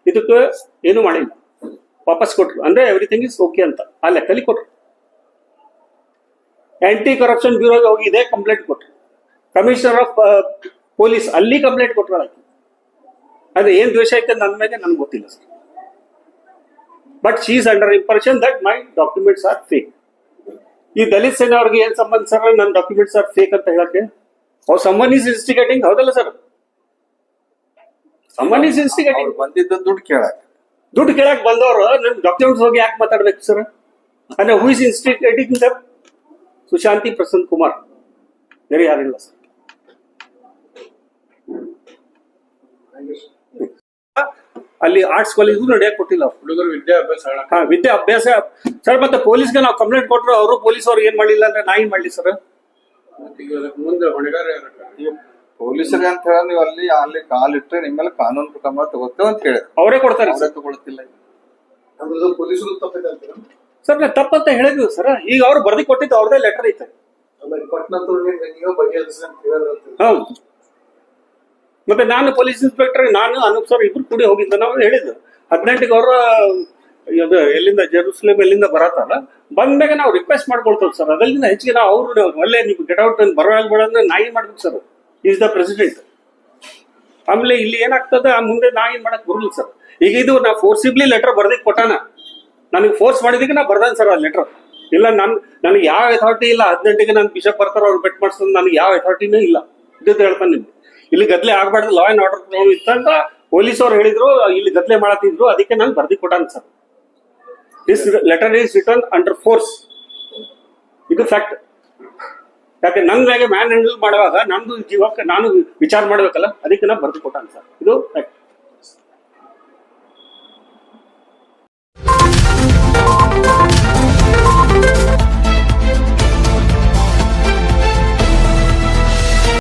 ಇದಕ್ಕೆ ಏನು ಮಾಡಿಲ್ಲ. ವಾಪಸ್ ಕೊಟ್ರು. ಅಂದ್ರೆ ಎವ್ರಿಥಿಂಗ್ ಇಸ್ ಓಕೆ ಅಂತ. ಆ ಲೆಕ್ಕಲ್ಲಿ ಕೊಟ್ರು. ಆಂಟಿ ಕರಪ್ಷನ್ ಬ್ಯೂರೋಗೆ ಹೋಗಿ ಇದೇ ಕಂಪ್ಲೇಂಟ್ ಕೊಟ್ರು. ಕಮಿಷನರ್ ಆಫ್ ಪೊಲೀಸ್ ಅಲ್ಲಿ ಕಂಪ್ಲೇಂಟ್ ಕೊಟ್ರು ಅದಕ್ಕೆ. ಅದೇ ಏನ್ ದ್ವೇಷ ಐತೆ ನನ್ನ ಮೇಲೆ ನನ್ಗೆ ಗೊತ್ತಿಲ್ಲ sir. But she's is under impression that my documents are fake ಈ ದಲಿತ್ ಸೇನೆ ಅವ್ರಿಗೆ ಏನ್ ಸಂಬಂಧ ಸರ್? ನನ್ನ ಡಾಕ್ಯುಮೆಂಟ್ಸ್ ಆರ್ ಫೇಕ್ ಅಂತ ಹೇಳಕ್ಕೆ? ಅವ್ರು ಸಮ್ಮನ್ ಈಸ್ ಇನ್ಸ್ಟಿಗೇಟಿಂಗ್ ಹೌದಲ್ಲ ಸರ್? ಸಮ್ಮನ್ ಈಸ್ ಇನ್ಸ್ಟಿಗೇಟಿಂಗ್ ಅವ್ರು ಬಂದಿದ್ದ ದುಡ್ಡು ಕೇಳಕ್ ದುಡ್ಡು ಕೇಳಕ್ ಬಂದವರು ನನ್ನ ಡಾಕ್ಯುಮೆಂಟ್ಸ್ ಹೋಗಿ ಯಾಕೆ ಮಾತಾಡ್ಬೇಕು ಸರ್? ಅಂದ್ರೆ who is instigating that Sushanti Prasanna Kumar. ಬೇರೆ ಯಾರಿಲ್ಲ ಸರ್. ಅಲ್ಲಿ ಆರ್ಟ್ಸ್ ಕಾಲೇಜ್ ನಡೆಯಕ್ ಕೊಟ್ಟಿಲ್ಲ ಅವ್ರು. ಹುಡುಗರು ವಿದ್ಯಾಭ್ಯಾಸ ಹಾ ವಿದ್ಯಾಭ್ಯಾಸ ಸರ್ ಮತ್ತೆ ಪೊಲೀಸ್ಗೆ ನಾವು ಕಂಪ್ಲೇಂಟ್ ಕೊಟ್ಟರು ಅವರು ಪೊಲೀಸ್ ಅವ್ರು ಏನ್ ಮಾಡಿಲ್ಲ ಅಂದ್ರೆ ನಾ ಏನ್ ಮಾಡ್ಲಿ ಸರ್ ಈಗ ಅದಕ್ಕೆ ಮುಂದೆ ಹೊಣೆಗಾರ ಪೊಲೀಸರಿಗೆ ಅಂತ ಹೇಳಿ ನೀವು ಅಲ್ಲಿ ಅಲ್ಲಿ ಕಾಲಿಟ್ರೆ ನಿಮ್ಮ ಮೇಲೆ ಕಾನೂನು ಕ್ರಮ ತಗೋತೇವೆ ಅಂತ ಹೇಳಿ ಅವರೇ ಕೊಡ್ತಾರೆ ಅವರೇ ತಗೊಳ್ತಿಲ್ಲ ಅಂದ್ರೆ ಪೊಲೀಸರು ತಪ್ಪಿದೆ ಅಂತೀರಾ ಸರ್ ನಾ ತಪ್ಪಂತ ಹೇಳಿದ್ವಿ ಸರ್ ಈಗ ಅವ್ರು ಬರ್ದಿ ಕೊಟ್ಟಿದ್ದು ಅವ್ರದೇ ಲೆಟರ್ ಐತೆ. ಆಮೇಲೆ ಕೊಟ್ಟ ನಂತರ ನೀವು ಬಗೆಹರಿಸಿ ಅಂತ ಹೌದು. ಮತ್ತೆ ನಾನು ಪೊಲೀಸ್ ಇನ್ಸ್ಪೆಕ್ಟರ್, ನಾನು ಅನೂಪ್ ಸರ್ ಇಬ್ರು ಕೂಡಿ ಹೋಗಿದ್ದ ನಾವು ಹೇಳಿದ್ದು ಹದಿನೆಂಟಿಗೆ ಅವರ ಇದು ಎಲ್ಲಿಂದ, ಜೆರೂಸಲೇಮ್ ಎಲ್ಲಿಂದ ಬರತ್ತಲ್ಲ, ಬಂದಾಗ ನಾವು ರಿಕ್ವೆಸ್ಟ್ ಮಾಡ್ಕೊಳ್ತೇವೆ ಸರ್. ಅದರಿಂದ ಹೆಚ್ಚಿಗೆ ನಾವು ಅವರು ಒಳ್ಳೆ ನೀವು ಗೆಟ್ ಔಟ್ ಬರೋ ಬೇಡ ಅಂದ್ರೆ ನಾ ಏನ್ ಮಾಡ್ಬೇಕು ಸರ್. ಈಸ್ ದ ಪ್ರೆಸಿಡೆಂಟ್ ಆಮೇಲೆ ಇಲ್ಲಿ ಏನಾಗ್ತದೆ, ಆ ಮುಂದೆ ನಾ ಏನ್ ಮಾಡಕ್ ಬರಲ್ಲ ಸರ್. ಈಗ ಇದು ನಾ ಫೋರ್ಸಿಬ್ಲಿ ಲೆಟರ್ ಬರ್ದಿಕ್ ಕೊಟ್ಟಾನ. ನನಗೆ ಫೋರ್ಸ್ ಮಾಡಿದಕ್ಕೆ ನಾ ಬರ್ದಾನ ಸರ್ ಆ ಲೆಟರ್ ಇಲ್ಲ, ನನ್, ನನಗೆ ಯಾವ ಅಥಾರಿಟಿ ಇಲ್ಲ ಹದಿನೆಂಟಿಗೆ ನಾನು ಬಿಷಪ್ ಬರ್ತಾರ ಅವ್ರು ಬೆಟ್ ಮಾಡ್ಸೋದು, ನನಗೆ ಯಾವ ಅಥಾರಿಟಿನೂ ಇಲ್ಲ. ಇದು ಹೇಳ್ತಾನೆ ನಿಮ್ಗೆ. ಇಲ್ಲಿ ಗದ್ಲೆ ಆಗ್ಬಾರ್ದು ಲಾ ಅಂಡ್ ಆರ್ಡರ್ ಇತ್ತಂತ ಪೊಲೀಸ್ ಅವ್ರು ಹೇಳಿದ್ರು, ಇಲ್ಲಿ ಗದ್ಲೆ ಮಾಡತ್ತಿದ್ರು, ಅದಕ್ಕೆ ನಾನು ಬರ್ದಿ ಕೊಟ್ಟಾನ sir. This letter is return under force ಇದು ಫ್ಯಾಕ್ಟ್ ಯಾಕೆ ನನ್ನ ಮ್ಯಾಗೆ ಮ್ಯಾನ್ ಹ್ಯಾಂಡಲ್ ಮಾಡುವಾಗ ನಮ್ದು ಜೀವಕ್ಕೆ ನಾನು ವಿಚಾರ ಮಾಡ್ಬೇಕಲ್ಲ, ಅದಕ್ಕೆ ನಾನು ಬರ್ದು ಕೊಟ್ಟಾನ ಸರ್. ಇದು ಫ್ಯಾಕ್ಟ್ Thank.